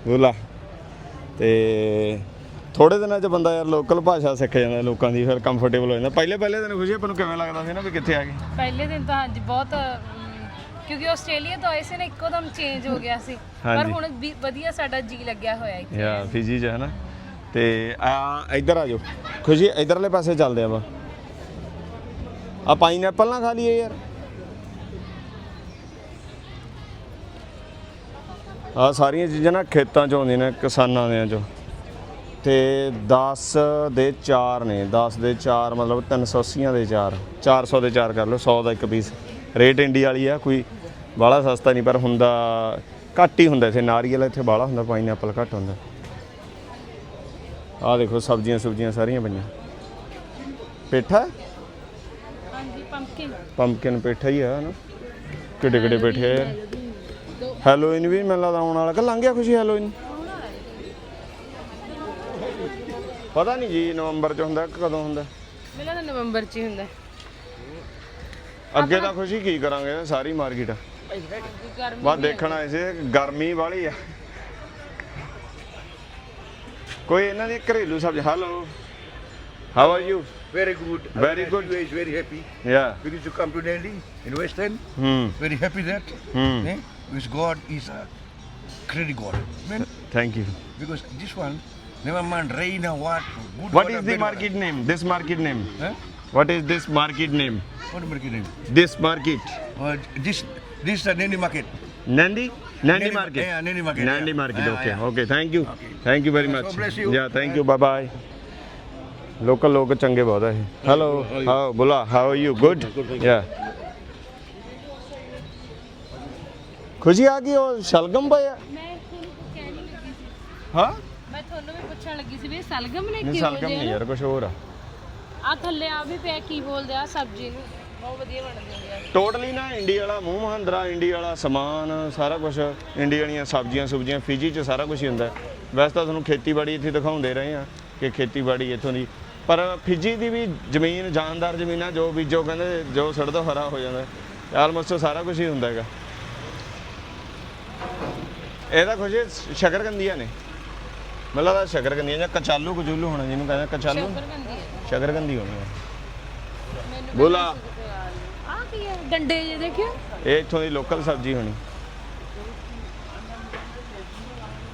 ਬੁਲਾ। ਤੇ ਥੋੜੇ ਦਿਨਾਂ 'ਚ ਬੰਦਾ ਯਾਰ ਲੋਕਲ ਭਾਸ਼ਾ ਸਿੱਖ ਜਾਂਦਾ ਲੋਕਾਂ ਦੀ ਫਿਰ ਕੰਫਰਟੇਬਲ ਹੋ ਜਾਂਦਾ। ਪਹਿਲੇ ਪਹਿਲੇ ਦਿਨ ਖੁਸ਼ੀ ਆਪਾਂ ਨੂੰ ਕਿਵੇਂ ਲੱਗਦਾ ਸੀ ਨਾ ਵੀ ਕਿੱਥੇ ਆ ਗਏ? ਪਹਿਲੇ ਦਿਨ ਤਾਂ ਹਾਂਜੀ ਬਹੁਤ ਕਿਉਂਕਿ ਆਸਟ੍ਰੇਲੀਆ ਤੋਂ ਆਏ ਸੀ ਨਾ ਇੱਕੋ ਦਮ ਚੇਂਜ ਹੋ ਗਿਆ ਸੀ। ਪਰ। ਹੁਣ ਵਧੀਆ ਸਾਡਾ ਜੀ ਲੱਗਿਆ ਹੋਇਆ ਇੱਥੇ। ਯਾ ਫਿਜੀ 'ਚ ਹੈ ਨਾ। ਤੇ ਆ ਇੱਧਰ ਆ ਜਾਓ। ਖੁਸ਼ੀ ਇਧਰਲੇ ਪਾਸੇ ਚੱਲਦੇ ਆਪਾਂ। ਆ ਪਾਈਨਐਪਲ ਨਾ ਖਾ ਲਈਏ ਯਾਰ। ਆ ਸਾਰੀਆਂ ਚੀਜ਼ਾਂ ਨਾ ਖੇਤਾਂ 'ਚੋਂ ਆਉਂਦੀਆਂ ਨੇ, ਕਿਸਾਨਾਂ ਦੇ 'ਚੋਂ। ਤੇ 10 ਦੇ 4 ਨੇ 10 ਦੇ 4 ਮਤਲਬ 380 ਦੇ 4 400 ਦੇ 4 ਕਰ ਲਓ 100 ਦਾ ਇੱਕ ਪੀਸ ਰੇਟ ਇੰਡੀਆ ਵਾਲੀ ਆ, ਕੋਈ ਬਾਹਲਾ ਸਸਤਾ ਨਹੀਂ, ਪਰ ਹੁੰਦਾ, ਘੱਟ ਹੀ ਹੁੰਦਾ ਇੱਥੇ। ਨਾਰੀਅਲ ਇੱਥੇ ਬਾਹਲਾ ਹੁੰਦਾ ਪਾਈਨਐਪਲ ਘੱਟ ਹੁੰਦਾ। ਆਹ ਦੇਖੋ ਸਬਜ਼ੀਆਂ ਸੁਬਜ਼ੀਆਂ ਸਾਰੀਆਂ ਪਈਆਂ। ਪੇਠਾ? ਪੰਪਕਿਨ ਪੰਪਕਿਨ ਪੇਠਾ ਹੀ ਆ ਨਾ ਕਿੱਡੇ ਕਿੱਡੇ ਪੇਠੇ ਆ। ਯਾਰ ਹੈਲੋਇਨ ਵੀ ਮੈਨੂੰ ਲੱਗਦਾ ਆਉਣ ਵਾਲਾ। ਕਿ ਲੰਘ ਗਿਆ ਖੁਸ਼ੀ ਹੈਲੋਇਨ ਪਤਾ ਨਹੀਂ ਜੀ ਨਵੰਬਰ ਚ ਹੁੰਦਾ ਕਿ ਕਦੋਂ ਹੁੰਦਾ? ਮੇਲਾ ਤਾਂ ਨਵੰਬਰ ਚ ਹੀ ਹੁੰਦਾ। ਅੱਗੇ ਤਾਂ ਖੁਸ਼ੀ ਕੀ ਕਰਾਂਗੇ ਸਾਰੀ ਮਾਰਕੀਟ। ਬਸ ਦੇਖਣ ਆਏ ਸੀ ਗਰਮੀ ਵਾਲੀ ਆ। ਕੋਈ ਇਹਨਾਂ ਦੀ ਘਰੇਲੂ ਸਬਜ਼ੀ hello How are you? Very good. Very good. Is very happy. Yeah. Because you come to Delhi in West End. Hmm. Very happy that. With Eh? Because God is a credit God. Thank you. Because this one, never mind rain or what. Good what is the market name? This market name. Huh? What is this market name? What market name? This market. Uh, this this is a Nandi market. Nandi? Nandi, Nandi market. Yeah, Nandi market. Nandi yeah. market. Okay. Yeah. okay. Thank you. Okay. Thank you very much. God bless you. Yeah. Thank you. Bye bye. Local ਲੋਕ ਚੰਗੇ ਬਹੁਤ ਹੈ hello ਹਾਓ ਬੁਲਾ how are you good ਯਾ ਖੁਸ਼ੀ ਆ ਗਈ ਉਹ ਸ਼ਲਗਮ ਪਿਆ ਮੈਂ ਤੁਹਾਨੂੰ ਕਹਿਣ ਹੀ ਲੱਗੀ ਸੀ। ਹਾਂ? ਮੈਂ ਤੁਹਾਨੂੰ ਵੀ ਪੁੱਛਣ ਲੱਗੀ ਸੀ ਵੀ ਇਹ ਸਲਗਮ ਨੇ ਨਹੀਂ ਸ਼ਲਗਮ ਨਹੀਂ ਯਾਰ ਕੁਝ ਹੋਰ ਆ। ਆ ਥੱਲੇ ਆ ਵੀ ਪਿਆ ਕੀ ਬੋਲਦੇ ਆ? ਸਬਜ਼ੀ ਨੂੰ ਬਹੁਤ ਵਧੀਆ ਬਣਦੀ ਹੈ ਟੋਟਲੀ ਨਾ ਇੰਡੀਆ ਵਾਲਾ ਮੂੰਹ ਮਹੰਦਰਾ ਇੰਡੀਆ ਵਾਲਾ ਸਮਾਨ ਸਾਰਾ ਕੁਝ ਇੰਡੀਆ ਵਾਲੀਆਂ ਸਬਜ਼ੀਆਂ ਸੁਬਜ਼ੀਆਂ ਫਿਜੀ 'ਚ ਸਾਰਾ ਕੁਝ ਹੀ ਹੁੰਦਾ। ਹੈ। ਵੈਸੇ ਤਾਂ ਤੁਹਾਨੂੰ ਖੇਤੀਬਾੜੀ ਇੱਥੇ ਦਿਖਾਉਂਦੇ ਰਹੇ ਆ। ਕਿ ਖੇਤੀਬਾੜੀ ਇੱਥੋਂ ਦੀ। ਪਰ ਫਿਜੀ ਦੀ ਵੀ ਜ਼ਮੀਨ ਜਾਨਦਾਰ ਜ਼ਮੀਨਾਂ ਜੋ ਬੀਜੋ ਕਹਿੰਦੇ ਜੋ ਸੜਦਾ ਹਰਾ ਹੋ ਜਾਂਦਾ ਆਲਮੋਸਟ ਸਾਰਾ ਕੁਝ ਹੀ ਹੁੰਦਾ ਹੈਗਾ। ਇਹਦਾ ਕੁਝ ਸ਼ਕਰਕੰਦੀਆਂ ਨੇ। ਮਤਲਬ ਲੱਗਦਾ ਸ਼ਕਰਕੰਦੀਆਂ ਜਾਂ ਕਚਾਲੂ ਕਚੂਲੂ ਹੋਣਾ ਜਿਹਨੂੰ ਕਹਿੰਦੇ ਕਚਾਲੂ। ਸ਼ਕਰਕੰਦੀ ਹੋਣੀ ਹੈ। ਬੋਲਾ। ਆ ਕੀ ਹੈ? ਡੰਡੇ ਜੇ ਦੇਖਿਓ। ਇਹ ਇੱਥੋਂ ਦੀ ਲੋਕਲ ਸਬਜ਼ੀ ਹੋਣੀ।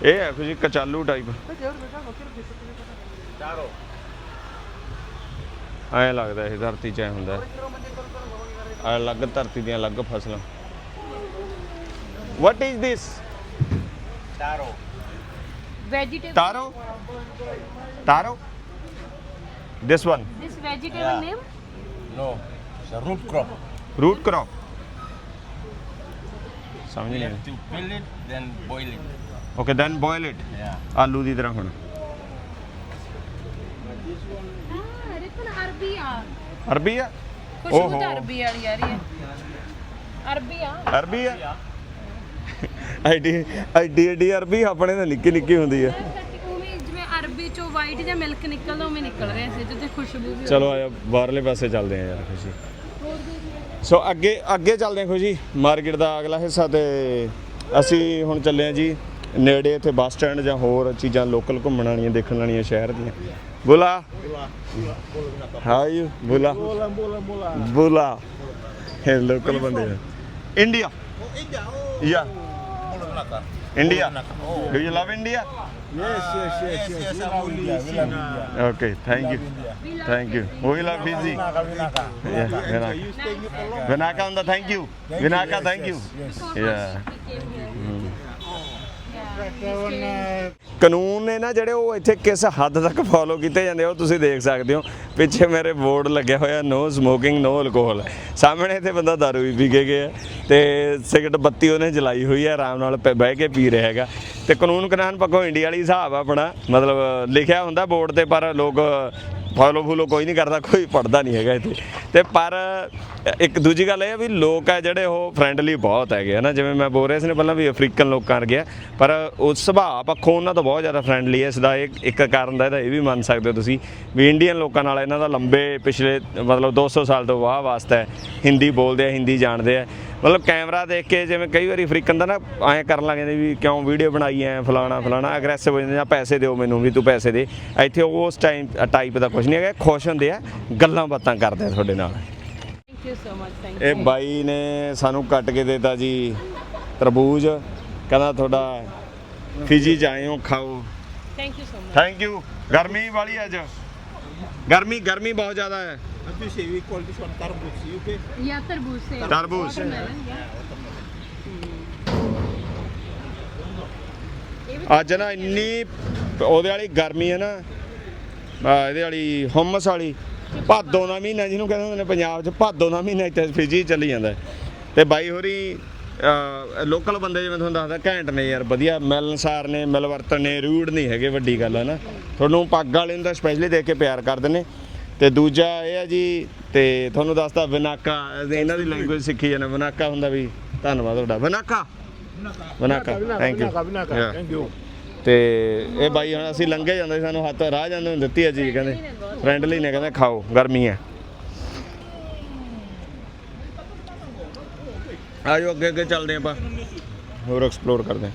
ਇਹ ਹੈ ਕੁਝ ਕਚਾਲੂ ਟਾਈਪ ਐਂ ਲੱਗਦਾ ਇਹ ਧਰਤੀ 'ਚ ਐ ਹੁੰਦਾ। ਹੈ। ਅਲੱਗ ਧਰਤੀ ਦੀਆਂ ਅਲੱਗ ਫਸਲਾਂ। What is this vegetable taro. Taro. This one this vegetable name No, it's a root crop. Root crop ਸਮਝ ਨਹੀਂ have to peel it, then boil it. Okay then boil it Yeah. ਆਲੂ ਦੀ ਤਰ੍ਹਾਂ ਹੁਣ ਹਾਂ ਰਿਪਨ ਅਰਬੀ ਆ? ਅਰਬੀ ਆ ਖੁਸ਼ਬੂ। ਤਾਂ ਅਰਬੀ ਵਾਲੀ ਆ ਰਹੀ ਹੈ। ਅਰਬੀ ਆ। ਅਰਬੀ ਆ? ਐਡੀ ਐਡੀ ਐਡੀ ਅਰਬੀ ਆਪਣੇ ਤਾਂ ਨਿੱਕੀ ਨਿੱਕੀ ਹੁੰਦੀ ਆ। ਜਿਵੇਂ ਅਰਬੀ ਚੋਂ ਵਾਈਟ ਜਾਂ ਮਿਲਕ ਨਿਕਲਦਾ ਉਵੇਂ ਨਿਕਲ ਰਿਹਾ ਸੀ। ਤੇ ਖੁਸ਼ਬੂ ਵੀ ਚਲੋ ਆਇਆ ਬਾਹਰਲੇ ਪਾਸੇ ਚੱਲਦੇ ਆ ਯਾਰ ਖੁਸ਼ੀ। ਸੋ ਅੱਗੇ ਅੱਗੇ ਚੱਲਦੇ ਆ ਖੁਸ਼ੀ। ਮਾਰਕੀਟ ਦਾ ਅਗਲਾ ਹਿੱਸਾ ਤੇ ਅਸੀਂ ਹੁਣ ਚੱਲੇ ਆ ਜੀ ਨੇੜੇ ਇੱਥੇ ਬੱਸ ਸਟੈਂਡ ਜਾਂ ਹੋਰ ਚੀਜ਼ਾਂ ਲੋਕਲ ਘੁੰਮਣ ਵਾਲੀਆਂ ਦੇਖਣ ਵਾਲੀਆਂ ਸ਼ਹਿਰ ਦੀਆਂ। Bula. Bula. How are you? Bula. Bula, Bula, Bula. Bula. Hey, local Bandeira. India. Oh, India. Oh. Yeah. Bula, India. Oh. Do you love India? Yes, yes, yes, yes. yes, yes we love India. We love India. Okay, thank you. Thank you. We love busy. Yeah, Vinaka. Vinaka thank you. Vinaka, thank you. Yeah. ਕਾਨੂੰਨ ਨੇ ਨਾ ਜਿਹੜੇ ਉਹ ਇੱਥੇ ਕਿਸ ਹੱਦ ਤੱਕ follow ਕੀਤੇ ਜਾਂਦੇ ਉਹ ਤੁਸੀਂ ਦੇਖ ਸਕਦੇ ਹੋ। ਪਿੱਛੇ ਮੇਰੇ ਬੋਰਡ ਲੱਗਿਆ ਹੋਇਆ ਨੋ ਸਮੋਕਿੰਗ ਨੋ ਅਲਕੋਹਲ ਸਾਹਮਣੇ ਇੱਥੇ ਬੰਦਾ ਦਾਰੂ ਵੀ ਪੀ ਕੇ ਗਿਆ ਤੇ ਸਿਗਰਟ ਬੱਤੀ ਉਹਨੇ ਜਲਾਈ ਹੋਈ ਹੈ, ਆਰਾਮ ਨਾਲ ਪੈ- ਬਹਿ ਕੇ ਪੀ ਰਿਹਾ ਹੈਗਾ। ਤੇ ਕਾਨੂੰਨ ਕਾਨੂੰਨ ਪੱਕੋ ਇੰਡੀਆ ਵਾਲੀ ਹਿਸਾਬ ਆ ਆਪਣਾ, ਮਤਲਬ ਲਿਖਿਆ ਹੁੰਦਾ ਬੋਰਡ ਤੇ, ਪਰ ਲੋਕ ਫੋਲੋ ਫੂਲੋ ਕੋਈ ਨਹੀਂ ਕਰਦਾ, ਕੋਈ ਪੜਦਾ ਨਹੀਂ ਹੈਗਾ ਇੱਥੇ। ਤੇ ਪਰ ਇੱਕ ਦੂਜੀ ਗੱਲ ਇਹ ਆ ਵੀ ਲੋਕ ਆ ਜਿਹੜੇ ਉਹ ਫਰੈਂਡਲੀ ਬਹੁਤ ਹੈਗੇ ਆ ਨਾ, ਜਿਵੇਂ ਮੈਂ ਬੋਲ ਰਿਹਾ ਸੀ ਨਾ ਪਹਿਲਾਂ ਵੀ ਅਫਰੀਕਨ ਲੋਕਾਂ ਵਰਗੇ ਆ, ਪਰ ਉਹ ਸੁਭਾਅ ਪੱਖੋਂ ਉਹਨਾਂ ਤੋਂ ਬਹੁਤ ਜ਼ਿਆਦਾ ਫਰੈਂਡਲੀ ਹੈ ਇਸ ਦਾ ਇੱਕ ਇੱਕ ਕਾਰਨ ਦਾ ਇਹਦਾ ਇਹ ਵੀ ਮੰਨ ਸਕਦੇ ਹੋ ਤੁਸੀਂ ਵੀ ਇੰਡੀਅਨ ਲੋਕਾਂ ਨਾਲ ਇਹਨਾਂ ਦਾ ਲੰਬੇ ਪਿਛਲੇ ਮਤਲਬ 200 ਸਾਲ ਤੋਂ ਵਾਹ ਵਾਸਤਾ ਹੈ, ਹਿੰਦੀ ਬੋਲਦੇ ਆ, ਹਿੰਦੀ ਜਾਣਦੇ ਆ, ਮਤਲਬ ਕੈਮਰਾ ਦੇਖ ਕੇ ਜਿਵੇਂ ਕਈ ਵਾਰੀ ਅਫਰੀਕਨ ਦਾ ਨਾ ਐਂ ਕਰਨ ਲੱਗ ਜਾਂਦੇ ਵੀ ਕਿਉਂ ਵੀਡੀਓ ਬਣਾਈ ਐ, ਫਲਾਣਾ ਫਲਾਣਾ ਅਗਰੈਸਿਵ ਹੋ ਜਾਂਦੇ ਜਾਂ ਪੈਸੇ ਦਿਓ ਮੈਨੂੰ ਵੀ ਤੂੰ ਪੈਸੇ ਦੇ, ਇੱਥੇ ਉਸ ਟਾਈਮ ਟਾਈਪ ਦਾ ਕੁਝ ਨਹੀਂ ਹੈਗਾ, ਖੁਸ਼ ਹੁੰਦੇ ਆ, ਗੱਲਾਂ ਬਾਤਾਂ ਕਰਦੇ ਆ ਤੁਹਾਡੇ ਨਾਲ। ਯੂ ਸੋ ਮਚ ਥੈਂਕ ਇਹ ਬਾਈ ਨੇ ਸਾਨੂੰ ਕੱਟ ਕੇ ਦਿੱਤਾ ਜੀ ਤਰਬੂਜ। ਕਹਿੰਦਾ ਤੁਹਾਡਾ ਫਿਜੀ ਹੋ ਖਾਓ। Thank you so much thank you ਗਰਮੀ ਵਾਲੀ ਅੱਜ। ਗਰਮੀ ਗਰਮੀ ਬਹੁਤ ਜ਼ਿਆਦਾ ਹੈ। Tapi sih, we call this one tarbus, okay? ਯਾ ਤਰਬੂਜ ਸੇ। ਤਰਬੂਜ। Watermelon, yeah. ਅੱਜ ਨਾ ਇੰਨੀ ਉਹਦੇ ਵਾਲੀ ਗਰਮੀ ਹੈ ਨਾ। ਇਹਦੇ ਵਾਲੀ ਹਮਸ ਵਾਲੀ। ਭਾਦੋਂ ਦਾ ਮਹੀਨਾ ਜਿਹਨੂੰ ਕਹਿੰਦੇ ਹੁੰਦੇ ਨੇ ਪੰਜਾਬ 'ਚ ਭਾਦੋਂ ਦਾ ਮਹੀਨਾ ਇੱਥੇ ਫਿਜੀ ਚੱਲੀ ਜਾਂਦਾ। ਤੇ ਬਾਈ ਹੋਰੀ ਲੋਕਲ ਬੰਦੇ ਜਿਵੇਂ ਤੁਹਾਨੂੰ ਦੱਸਦਾ ਘੈਂਟ ਨੇ ਯਾਰ ਵਧੀਆ ਮਿਲਨਸਾਰ ਨੇ ਮਿਲਵਰਤਨ ਨੇ ਰੂਡ ਨਹੀਂ ਹੈਗੇ ਵੱਡੀ ਗੱਲ ਹੈ ਨਾ। ਤੁਹਾਨੂੰ ਪੱਗ ਵਾਲੇ ਨੂੰ ਤਾਂ ਸਪੈਸ਼ਲੀ ਦੇਖ ਕੇ ਪਿਆਰ ਕਰਦੇ ਨੇ। ਤੇ ਦੂਜਾ ਇਹ ਹੈ ਜੀ ਤੇ ਤੁਹਾਨੂੰ ਦੱਸਦਾ ਵਿਨਾਕਾ ਇਹਨਾਂ ਦੀ ਲੈਂਗੁਏਜ ਸਿੱਖੀ ਜਾਂਦੇ ਵਿਨਾਕਾ ਹੁੰਦਾ ਵੀ ਧੰਨਵਾਦ ਤੁਹਾਡਾ। ਵਿਨਾਕਾ? ਵਿਨਾਕਾ। Thank you Vinaka, vinaka. Thank ਤੇ ਇਹ ਬਾਈ ਹੁਣ ਅਸੀਂ ਲੰਘੇ ਜਾਂਦੇ ਸਾਨੂੰ ਹੱਥ ਰਾਹ ਜਾਂਦੇ ਨੂੰ ਦਿੱਤੀ ਹੈ ਜੀ, ਕਹਿੰਦੇ ਫਰੈਂਡਲੀ ਨੇ, ਕਹਿੰਦੇ, ਖਾਓ, ਗਰਮੀ ਹੈ। ਆਜੋ ਅੱਗੇ ਅੱਗੇ ਚੱਲਦੇ ਆਪਾਂ। ਹੋਰ ਐਕਸਪਲੋਰ ਕਰਦੇ ਹਾਂ।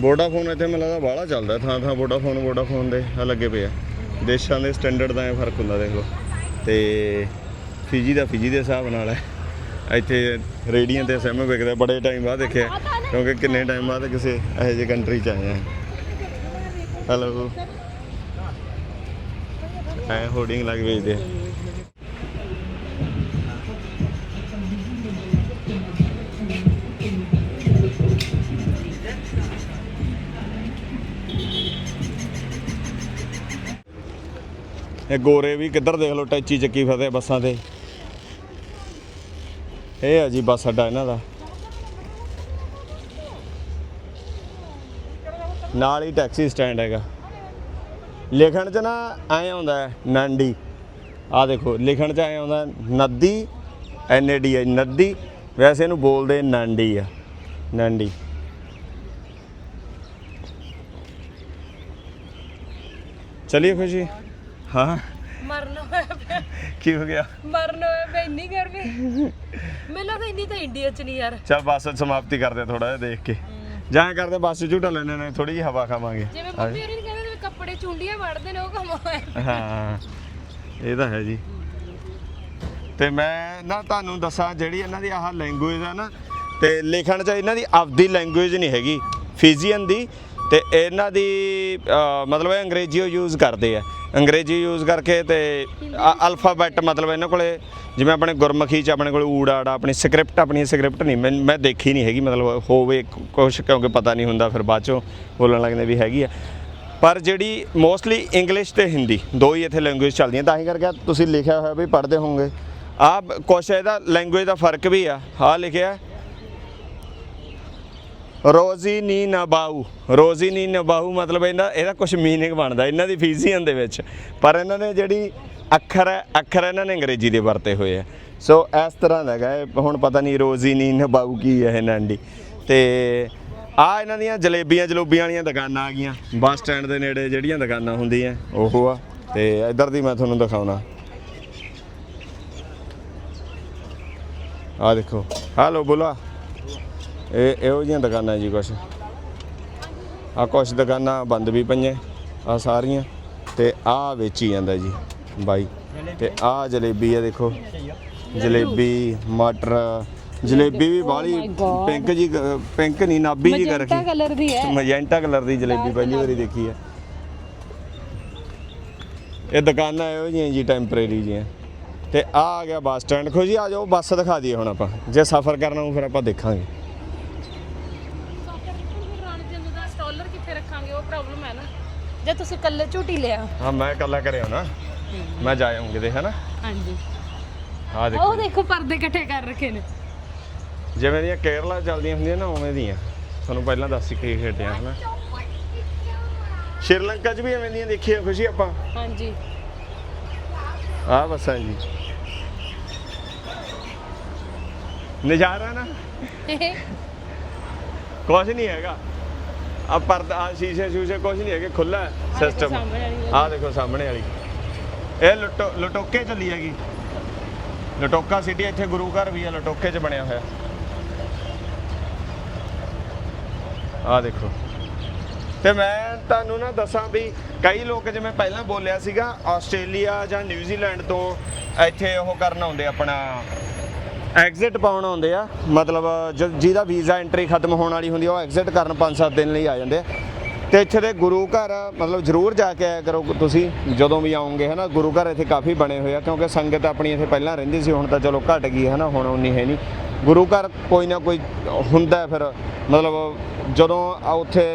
ਵੋਡਾਫੋਨ ਇੱਥੇ ਮੈਨੂੰ ਲੱਗਦਾ ਬਾਹਲਾ ਚੱਲਦਾ, ਥਾਂ ਥਾਂ ਵੋਡਾਫੋਨ ਵੋਡਾਫੋਨ ਦੇ ਆ ਲੱਗੇ ਪਏ ਆ। ਦੇਸ਼ਾਂ ਦੇ ਸਟੈਂਡਰਡ ਦਾ ਇਹ ਫ਼ਰਕ ਹੁੰਦਾ, ਦੇਖੋ। ਲਓ ਤੇ ਫਿਜੀ ਦਾ ਫਿਜੀ ਦੇ ਹਿਸਾਬ ਨਾਲ ਹੈ। ਇੱਥੇ ਰੇੜੀਆਂ ਤੇ ਸਿਮ ਵਿਕਦੇ, ਬੜੇ ਟਾਈਮ ਬਾਅਦ ਦੇਖਿਆ, ਕਿਉਂਕਿ ਕਿੰਨੇ ਟਾਈਮ ਬਾਅਦ ਕਿਸੇ ਇਹੋ ਜਿਹੇ ਕੰਟਰੀ ਚ ਆਏ ਆ। ਹੈਲੋ ਐ ਹੋਰਡਿੰਗ ਲੱਗ ਵੇਚਦੇ ਇਹ ਗੋਰੇ ਵੀ ਕਿੱਧਰ ਦੇਖ ਲਓ, ਟੈਚੀ ਚੱਕੀ ਫਸੇ ਬੱਸਾਂ ਤੇ। ਇਹ ਆ ਜੀ ਬੱਸ ਅੱਡਾ ਇਹਨਾਂ ਦਾ। ਨਾਲ ਹੀ ਟੈਕਸੀ ਸਟੈਂਡ ਹੈਗਾ। ਲਿਖਣ 'ਚ ਨਾ ਐ ਆਉਂਦਾ ਹੈ, ਨੰਡੀ। ਆ ਦੇਖੋ, ਲਿਖਣ 'ਚ ਐ ਆਉਂਦਾ ਨਦੀ ਐਨ ਏ ਡੀ ਆਈ ਨਦੀ। ਵੈਸੇ ਇਹਨੂੰ ਬੋਲਦੇ ਨੰਡੀ ਆ, ਨੰਡੀ। ਚਲਿਏ ਖੁਸ਼ੀ ਹਾਂ। ਮਰਨ ਹੋਇਆ ਕੀ ਹੋ ਗਿਆ? ਮਰਨ ਹੋਇਆ ਪਿਆ ਇੰਨੀ ਗਰਮੀ। ਮੈਨੂੰ ਲੱਗਦਾ ਇੰਨੀ ਤਾਂ ਇੰਡੀਆ ਚ ਨਹੀਂ ਯਾਰ। ਚਲ ਬੱਸ ਸਮਾਪਤੀ ਕਰਦੇ ਥੋੜਾ ਜਿਹਾ ਦੇਖ ਕੇ। ਜਾਂ ਕਰਦੇ ਬੱਸ ਝੂਟਾ ਲੈਣੇ ਨੇ ਥੋੜੀ ਜਿਹੀ ਹਵਾ ਖਾਵਾਂਗੇ। ਜਿਵੇਂ ਮੰਮੀ ਹੋਰੀ ਕਹਿੰਦੇ ਨੇ ਕੱਪੜੇ ਚੁੰਡੀਆਂ ਵੜਦੇ ਨੇ ਉਹ ਕੰਮ ਹੋਇਆ ਹਾਂ ਇਹ ਤਾਂ ਹੈ ਜੀ। ਤੇ ਮੈਂ ਨਾ ਤੁਹਾਨੂੰ ਦੱਸਾਂ ਜਿਹੜੀ ਇਹਨਾਂ ਦੀ ਆਹ ਲੈਂਗੁਏਜ ਹੈ ਨਾ ਤੇ ਲਿਖਣ 'ਚ ਇਹਨਾਂ ਦੀ ਆਪਦੀ ਲੈਂਗੁਏਜ ਨਹੀਂ ਹੈਗੀ ਫਿਜ਼ੀਅਨ ਦੀ। ਤੇ ਇਹਨਾਂ ਦੀ ਅਹ, ਮਤਲਬ ਇਹ ਅੰਗਰੇਜ਼ੀ ਯੂਜ਼ ਕਰਦੇ ਆ। ਅੰਗਰੇਜ਼ੀ ਯੂਜ਼ ਕਰਕੇ ਤੇ ਅਲਫਾਬੈਟ ਮਤਲਬ ਇਹਨਾਂ ਕੋਲੇ ਜਿਵੇਂ ਆਪਣੇ ਗੁਰਮੁਖੀ ਚ ਆਪਣੇ ਕੋਲ ਊੜ ਆੜਾ, ਆਪਣੀ ਸਕ੍ਰਿਪਟ ਆਪਣੀ ਸਕ੍ਰਿਪਟ ਨਹੀਂ, ਮੈਂ ਮੈਂ ਦੇਖੀ ਨਹੀਂ ਹੈਗੀ, ਮਤਲਬ ਹੋਵੇ ਕੁਝ ਕਿਉਂਕਿ ਪਤਾ ਨਹੀਂ ਹੁੰਦਾ, ਫਿਰ ਬਾਅਦ ਚੋਂ ਬੋਲਣ ਲੱਗਦੇ ਵੀ ਹੈਗੀ ਆ। ਪਰ ਜਿਹੜੀ ਮੋਸਟਲੀ ਇੰਗਲਿਸ਼ ਤੇ ਹਿੰਦੀ ਦੋ ਹੀ ਇੱਥੇ ਲੈਂਗੁਏਜ ਚੱਲਦੀਆਂ, ਤਾਂ ਹੀ ਕਰਕੇ ਤੁਸੀਂ ਲਿਖਿਆ ਹੋਇਆ ਵੀ ਪੜ੍ਹਦੇ ਹੋਵੋਗੇ। ਆ ਕੁਛ ਇਹਦਾ ਲੈਂਗੁਏਜ ਦਾ ਫ਼ਰਕ ਵੀ ਆ ਆ ਲਿਖਿਆ ਰੋਜ਼ੀ ਨੀ ਨਬਾਊ ਰੋਜ਼ੀ ਨੀ ਨਬਾਊ ਮਤਲਬ ਇਹਦਾ ਇਹਦਾ ਕੁਝ ਮੀਨਿੰਗ ਬਣਦਾ। ਇਹਨਾਂ ਦੀ ਫੀਜ਼ੀਅਨ ਦੇ ਵਿੱਚ। ਪਰ ਇਹਨਾਂ ਨੇ ਜਿਹੜੀ ਅੱਖਰ ਹੈ ਅੱਖਰ ਇਹਨਾਂ ਨੇ ਅੰਗਰੇਜ਼ੀ ਦੇ ਵਰਤੇ ਹੋਏ ਆ। ਸੋ ਇਸ ਤਰ੍ਹਾਂ ਦਾ ਹੈਗਾ। ਇਹ ਹੁਣ ਪਤਾ ਨਹੀਂ ਰੋਜ਼ੀ ਨੀ ਨਬਾਊ ਕੀ ਹੈ ਇਹਨਾਂ ਦੀ ਤੇ ਆ ਇਹਨਾਂ ਦੀਆਂ ਜਲੇਬੀਆਂ ਜਲੂਬੀਆਂ ਵਾਲੀਆਂ ਦੁਕਾਨਾਂ ਆ ਗਈਆਂ। ਬੱਸ ਸਟੈਂਡ ਦੇ ਨੇੜੇ ਜਿਹੜੀਆਂ ਦੁਕਾਨਾਂ ਹੁੰਦੀਆਂ, ਉਹ ਆ। ਤੇ ਇੱਧਰ ਦੀ ਮੈਂ ਤੁਹਾਨੂੰ ਦਿਖਾਉਣਾ। ਆ ਦੇਖੋ। ਹੈਲੋ ਬੋਲਾ। ਇਹ ਇਹੋ ਜਿਹੀਆਂ ਦੁਕਾਨਾਂ ਜੀ ਕੁਛ। ਆ ਕੁਛ ਦੁਕਾਨਾਂ ਬੰਦ ਵੀ ਪਈਆਂ ਆ ਸਾਰੀਆਂ ਤੇ ਆ ਵੇਚੀ ਜਾਂਦਾ ਜੀ ਬਾਈ। ਤੇ ਆ ਜਲੇਬੀ ਆ ਦੇਖੋ ਜਲੇਬੀ ਮਟਰ ਜਲੇਬੀ ਵੀ ਬਾਹਲੀ ਪਿੰਕ ਜੀ ਕ- ਪਿੰਕ ਨਹੀਂ ਨਾਬੀ ਜੀ ਕਰ ਰੱਖੀ ਕਲਰ ਦੀ ਹੈ। ਮਜੈਂਟਾ ਕਲਰ ਦੀ ਜਲੇਬੀ ਪਹਿਲੀ ਵਾਰੀ ਦੇਖੀ ਹੈ ਇਹ ਦੁਕਾਨਾਂ ਇਹੋ ਜਿਹੀਆਂ ਜੀ ਟੈਂਪਰੇਰੀ ਜੀਆਂ। ਤੇ ਆ ਆ ਗਿਆ ਬੱਸ ਸਟੈਂਡ। ਖੋ ਜੀ ਆ ਜਾਓ ਬੱਸ ਦਿਖਾ ਦਈਏ ਹੁਣ ਆਪਾਂ। ਜੇ ਸਫ਼ਰ ਕਰਨਾ ਹੋ ਫਿਰ ਆਪਾਂ ਦੇਖਾਂਗੇ ਰਾਣੀ ਜਿੰਦ ਦਾ ਸਟਾਲਰ ਕਿੱਥੇ ਰੱਖਾਂਗੇ ਉਹ ਪ੍ਰੋਬਲਮ ਹੈ ਨਾ ਜੇ ਤੁਸੀਂ ਇਕੱਲੇ ਝੂਟੀ ਲਿਆ। ਹਾਂ ਮੈਂ ਇਕੱਲਾ ਕਰਿਆ ਨਾ ਮੈਂ ਜਾ ਆਉਂਗੇ ਦੇ ਹਨਾ? ਹਾਂਜੀ। ਆ ਉਹ ਦੇਖੋ ਪਰਦੇ ਇਕੱਠੇ ਕਰ ਰੱਖੇ ਨੇ। ਜਿਵੇਂ ਦੀਆਂ ਕੇਰਲਾ ਚੱਲਦੀਆਂ ਹੁੰਦੀਆਂ ਨਾ ਉਵੇਂ ਦੀਆਂ। ਤੁਹਾਨੂੰ ਪਹਿਲਾਂ ਦੱਸ ਕੇ ਖੇਡਿਆ ਹਨਾ? ਸ਼੍ਰੀਲੰਕਾ 'ਚ ਵੀ ਐਵੇਂ ਦੀਆਂ ਦੇਖੀਆਂ ਖੁਸ਼ੀ ਆਪਾਂ? ਹਾਂਜੀ। ਆ ਬੱਸਾਂ ਜੀ ਨਜ਼ਾਰਾ ਨਾ। ਕੁਛ ਨਹੀਂ ਹੈਗਾ। ਆ ਪਰਦਾ ਆਹ ਸ਼ੀਸ਼ੇ ਸ਼ੂਸ਼ੇ ਕੁਛ ਨਹੀਂ ਹੈਗੇ ਖੁੱਲਾ ਸਿਸਟਮ ਆ ਦੇਖੋ ਸਾਹਮਣੇ ਵਾਲੀ ਇਹ ਲਟੋ ਲਟੋਕੇ ਚੱਲੀ ਹੈਗੀ। ਲਟੋਕਾ ਸਿਟੀ ਇੱਥੇ ਗੁਰੂ ਘਰ ਵੀ ਹੈ ਲਟੋਕੇ 'ਚ ਬਣਿਆ ਹੋਇਆ। ਆ ਦੇਖੋ। ਤੇ ਮੈਂ ਤੁਹਾਨੂੰ ਨਾ ਦੱਸਾਂ ਵੀ ਕਈ ਲੋਕ ਜਿਵੇਂ ਪਹਿਲਾਂ ਬੋਲਿਆ ਸੀਗਾ ਆਸਟ੍ਰੇਲੀਆ ਜਾਂ ਨਿਊਜ਼ੀਲੈਂਡ ਤੋਂ ਇੱਥੇ ਉਹ ਕਰਨ ਆਉਂਦੇ ਆਪਣਾ ਐਗਜ਼ਿਟ ਪਾਉਣ ਆਉਂਦੇ ਆ। ਮਤਲਬ ਜ- ਜਿਹਦਾ ਵੀਜ਼ਾ ਐਂਟਰੀ ਖਤਮ ਹੋਣ ਵਾਲੀ ਹੁੰਦੀ ਆ, ਉਹ ਐਗਜ਼ਿਟ ਕਰਨ 5-7 ਦਿਨ ਲਈ ਆ ਜਾਂਦੇ ਆ। ਤੇ ਇੱਥੇ ਦੇ ਗੁਰੂ ਘਰ, ਮਤਲਬ ਜ਼ਰੂਰ ਜਾ ਕੇ ਆਇਆ ਕਰੋ ਤੁਸੀਂ, ਜਦੋਂ ਵੀ ਆਉਂਗੇ, ਹਨਾ, ਗੁਰੂ ਘਰ ਇੱਥੇ ਕਾਫੀ ਬਣੇ ਹੋਏ ਆ, ਕਿਉਂਕਿ ਸੰਗਤ ਆਪਣੀ ਇੱਥੇ ਪਹਿਲਾਂ ਰਹਿੰਦੀ ਸੀ, ਹੁਣ ਤਾਂ ਚਲੋ ਘਟ ਗਈ ਹੈ ਨਾ ਹੁਣ ਉਨੀ ਹੈ ਨਹੀਂ। ਗੁਰੂ ਘਰ ਕੋਈ ਨਾ ਕੋਈ ਹੁੰਦਾ ਫਿਰ, ਮਤਲਬ ਜਦੋਂ ਉੱਥੇ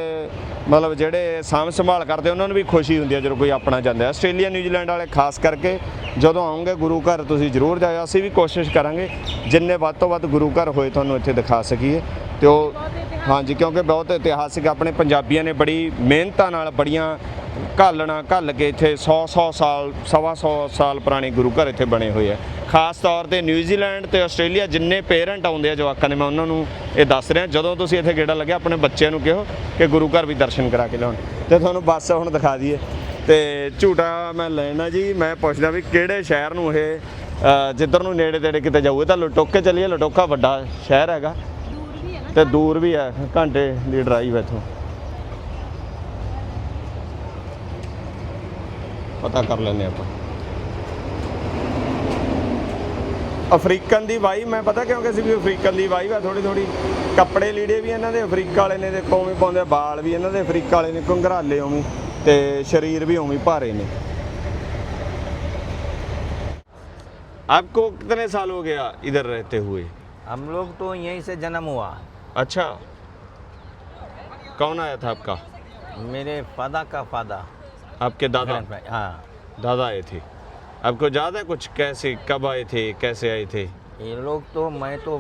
ਮਤਲਬ ਜਿਹੜੇ ਸਾਂਭ ਸੰਭਾਲ ਕਰਦੇ, ਉਹਨਾਂ ਨੂੰ ਵੀ ਖੁਸ਼ੀ ਹੁੰਦੀ ਹੈ ਜਦੋਂ ਕੋਈ ਆਪਣਾ ਜਾਂਦਾ ਹੈ। ਆਸਟ੍ਰੇਲੀਆ, ਨਿਊਜ਼ੀਲੈਂਡ ਵਾਲੇ ਖਾਸ ਕਰਕੇ ਜਦੋਂ ਆਉਂਗੇ, ਗੁਰੂ ਘਰ ਤੁਸੀਂ ਜ਼ਰੂਰ ਜਾਇਓ। ਅਸੀਂ ਵੀ ਕੋਸ਼ਿਸ਼ ਕਰਾਂਗੇ, ਜਿੰਨੇ ਵੱਧ ਤੋਂ ਵੱਧ ਗੁਰੂ ਘਰ ਹੋਏ, ਤੁਹਾਨੂੰ ਇੱਥੇ ਦਿਖਾ ਸਕੀਏ। ਤੇ ਉਹ ਹਾਂਜੀ, ਕਿਉਂਕਿ ਬਹੁਤ ਇਤਿਹਾਸਿਕ ਆਪਣੇ ਪੰਜਾਬੀਆਂ ਨੇ ਬੜੀ ਮਿਹਨਤਾਂ ਨਾਲ ਬੜੀਆਂ ਘਾਲਣਾ ਘੱਲ ਕੇ ਇੱਥੇ 100 100 ਸਾਲ, ਸਵਾ 100 ਸਾਲ ਪੁਰਾਣੇ ਗੁਰੂ ਘਰ ਇੱਥੇ ਬਣੇ ਹੋਏ ਆ। ਖਾਸ ਤੌਰ ਤੇ ਨਿਊਜ਼ੀਲੈਂਡ ਤੇ ਆਸਟ੍ਰੇਲੀਆ ਜਿੰਨੇ ਪੇਰੈਂਟ ਆਉਂਦੇ ਆ ਜਵਾਕਾਂ ਦੇ, ਮੈਂ ਉਹਨਾਂ ਨੂੰ ਇਹ ਦੱਸ ਰਿਹਾ, ਜਦੋਂ ਤੁਸੀਂ ਇੱਥੇ ਗੇੜਾ ਲੱਗਿਆ, ਆਪਣੇ ਬੱਚਿਆਂ ਨੂੰ ਕਿਹੋ ਕਿ ਗੁਰੂ ਘਰ ਵੀ ਦਰਸ਼ਨ ਕਰਾ ਕੇ ਲਿਆਉਣ। ਤੇ ਤੁਹਾਨੂੰ ਬੱਸ ਹੁਣ ਦਿਖਾ ਦਈਏ। ਤੇ ਝੂਟਾ ਮੈਂ ਲੈਣਾ ਜੀ, ਮੈਂ ਪੁੱਛਦਾ ਵੀ ਕਿਹੜੇ ਸ਼ਹਿਰ ਨੂੰ ਇਹ ਜਿੱਧਰ ਨੂੰ ਨੇੜੇ ਤੇੜੇ ਕਿਤੇ ਜਾਊ, ਇਹ ਤਾਂ ਲਟੋਕੇ ਚੱਲੀਏ ਲਟੋਕਾ ਵੱਡਾ ਸ਼ਹਿਰ ਹੈਗਾ। ਤੇ ਦੂਰ ਵੀ ਹੈ ਘੰਟੇ ਦੀ ਡਰਾਈਵ ਇੱਥੋਂ ਪਤਾ ਕਰ ਲੈਂਦੇ ਆਪਾਂ ਅਫਰੀਕਨ ਦੀ ਵਾਈ ਮੈਂ ਪਤਾ ਕਿਉਂ ਕਿ ਸੀ ਵੀ ਅਫਰੀਕਨ ਦੀ ਵਾਈ ਆ ਥੋੜੀ ਥੋੜੀ ਕੱਪੜੇ ਲੀੜੇ ਵੀ ਇਹਨਾਂ ਦੇ ਅਫਰੀਕਾ ਵਾਲੇ ਨੇ ਦੇਖੋ ਉਵੇਂ ਪਾਉਂਦੇ ਆ, ਵਾਲ ਵੀ ਇਹਨਾਂ ਦੇ ਅਫਰੀਕਾ ਵਾਲੇ ਨੇ ਘੁੰਗਰਾਲੇ ਉਵੇਂ ਤੇ ਸਰੀਰ ਵੀ ਉਵੇਂ ਭਾਰੇ ਨੇ आपको कितने साल हो गया इधर रहते हुए हम लोग तो यहीं से जन्म हुआ अच्छा। कौन आया था आपका? मेरे फादा का फादा। आपके दादा? हाँ। दादा आए थे। आपको याद है कुछ कैसे कब आए थे कैसे आए थे? ये लोग तो मैं तो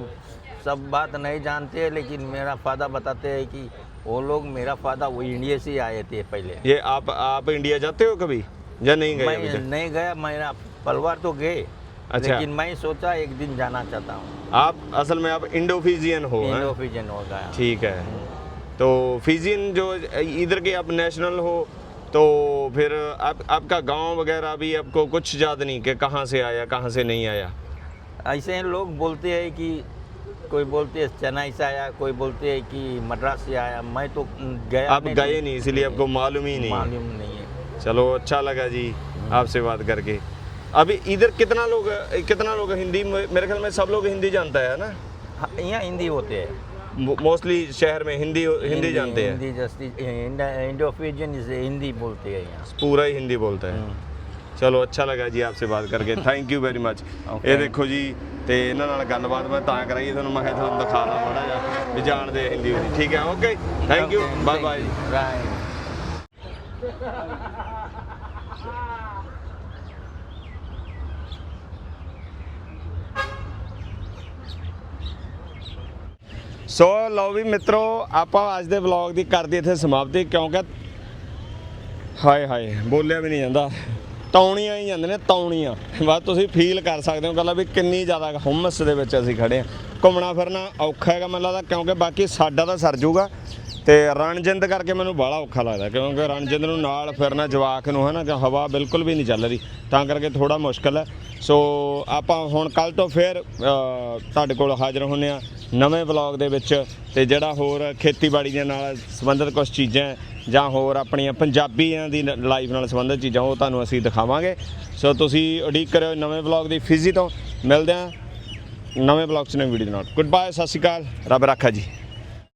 सब बात नहीं जानते लेकिन मेरा फादा बताते हैं कि वो लोग मेरा फादा वो इंडिया से आए थे पहले। ये आप आप इंडिया जाते हो कभी? या नहीं गए मैं नहीं गया मेरा परिवार तो गए। अच्छा। लेकिन मैं सोचा एक दिन जाना चाहता हूँ। आप असल में आप इंडोफिजियन हो इंडो फिजियन हो गया। ठीक है। तो फिजियन जो इधर के आप नेशनल हो तो फिर आप आपका गाँव वगैरह भी आपको कुछ याद नहीं कि कहाँ से आया कहाँ से नहीं आया? ऐसे लोग बोलते हैं कि कोई बोलते हैं चेन्नई से आया कोई बोलते हैं कि मद्रास से आया। मैं तो गया आप गए नहीं इसलिए आपको मालूम ही नहीं मालूम नहीं है। चलो अच्छा लगा जी आपसे बात करके। अभी इधर कितना लोग कितना लोग हिंदी में- मेरे ख्याल में सब लोग हिंदी जानता है ना हाँ, यहाँ हिंदी होते हैं मोस्टली शहर में हिंदी हिंदी जानते हैं हिंदी जस्ती इंडो फिजन हिंदी बोलते हैं यहाँ पूरा ही हिंदी बोलता है ਚਲੋ ਅੱਛਾ ਲੱਗਾ ਜੀ ਆਪਸੇ ਬਾਤ ਕਰਕੇ ਥੈਂਕ ਯੂ ਵੈਰੀ ਮੱਚ ਇਹ ਦੇਖੋ ਜੀ ਤੇ ਇਹਨਾਂ ਨਾਲ ਗੱਲਬਾਤ ਮੈਂ ਤਾਂ ਕਰਾਈ ਤੁਹਾਨੂੰ ਮੈਂ ਕਿਹਾ ਤੁਹਾਨੂੰ ਦਿਖਾ ਦਾਂ ਥੋੜਾ ਜਿਹਾ ਵੀ ਜਾਣਦੇ ਆ ਹਿੰਦੀ ਹੁੰਦੀ ਠੀਕ ਹੈ okay thank you Okay, bye thank bye so ਲਓ ਵੀ ਮਿੱਤਰੋ, ਆਪਾਂ ਅੱਜ ਦੇ ਵਲੌਗ ਦੀ ਕਰਦੀ ਇੱਥੇ ਸਮਾਪਤੀ, ਕਿਉਂਕਿ ਹਾਏ ਹਾਏ, ਬੋਲਿਆ ਵੀ ਨਹੀਂ ਜਾਂਦਾ। ਤੌਣੀਆਂ ਹੀ ਜਾਂਦੇ ਨੇ, ਤੌਣੀਆਂ। ਬਸ ਤੁਸੀਂ ਫੀਲ ਕਰ ਸਕਦੇ ਹੋ ਗੱਲਾਂ ਵੀ ਕਿੰਨੀ ਜ਼ਿਆਦਾ ਹੁਮਸ ਦੇ ਵਿੱਚ ਅਸੀਂ ਖੜੇ ਆ ਘੁੰਮਣਾ ਫਿਰਨਾ ਔਖਾ ਹੈਗਾ ਮੈਨੂੰ ਲੱਗਦਾ, ਕਿਉਂਕਿ ਬਾਕੀ ਸਾਡਾ ਤਾਂ ਸਰ ਜੂਗਾ। ਤੇ ਰਣਜਿੰਦ ਕਰਕੇ ਮੈਨੂੰ ਬੜਾ ਔਖਾ ਲੱਗਦਾ, ਕਿਉਂਕਿ ਰਣਜਿੰਦ ਨੂੰ ਨਾਲ ਫਿਰਨਾ ਜਵਾਕ ਨੂੰ ਹੈ ਨਾ ਕਿ ਹਵਾ ਬਿਲਕੁਲ ਵੀ ਨਹੀਂ ਚੱਲ ਰਹੀ। ਤਾਂ ਕਰਕੇ ਥੋੜਾ ਮੁਸ਼ਕਲ ਹੈ। ਸੋ ਆਪਾਂ ਹੁਣ ਕੱਲ ਤੋਂ ਫੇਰ ਤੁਹਾਡੇ ਕੋਲ ਹਾਜ਼ਰ ਹੁੰਨੇ ਆ ਨਵੇਂ ਵਲੌਗ ਦੇ ਵਿੱਚ, ਤੇ ਜਿਹੜਾ ਹੋਰ ਖੇਤੀਬਾੜੀ ਦੇ ਨਾਲ ਸੰਬੰਧਿਤ ਕੁਝ ਚੀਜ਼ਾਂ ਜਾਂ ਹੋਰ ਆਪਣੀਆਂ ਪੰਜਾਬੀਆਂ ਦੀ ਲਾਈਫ ਨਾਲ ਸੰਬੰਧਿਤ ਚੀਜ਼ਾਂ, ਉਹ ਤੁਹਾਨੂੰ ਅਸੀਂ ਦਿਖਾਵਾਂਗੇ। ਸੋ ਤੁਸੀਂ ਉਡੀਕ ਕਰਿਓ ਨਵੇਂ ਵਲੌਗ ਦੀ ਫਿਜ਼ੀ ਤੋਂ। ਮਿਲਦੇ ਹਾਂ ਨਵੇਂ ਵਲੌਗ 'ਚ ਨਵੀਂ ਵੀਡੀਓ ਨਾਲ। ਗੁੱਡ ਬਾਏ ਸਤਿ ਸ਼੍ਰੀ ਅਕਾਲ। ਰੱਬ ਰਾਖਾ ਜੀ।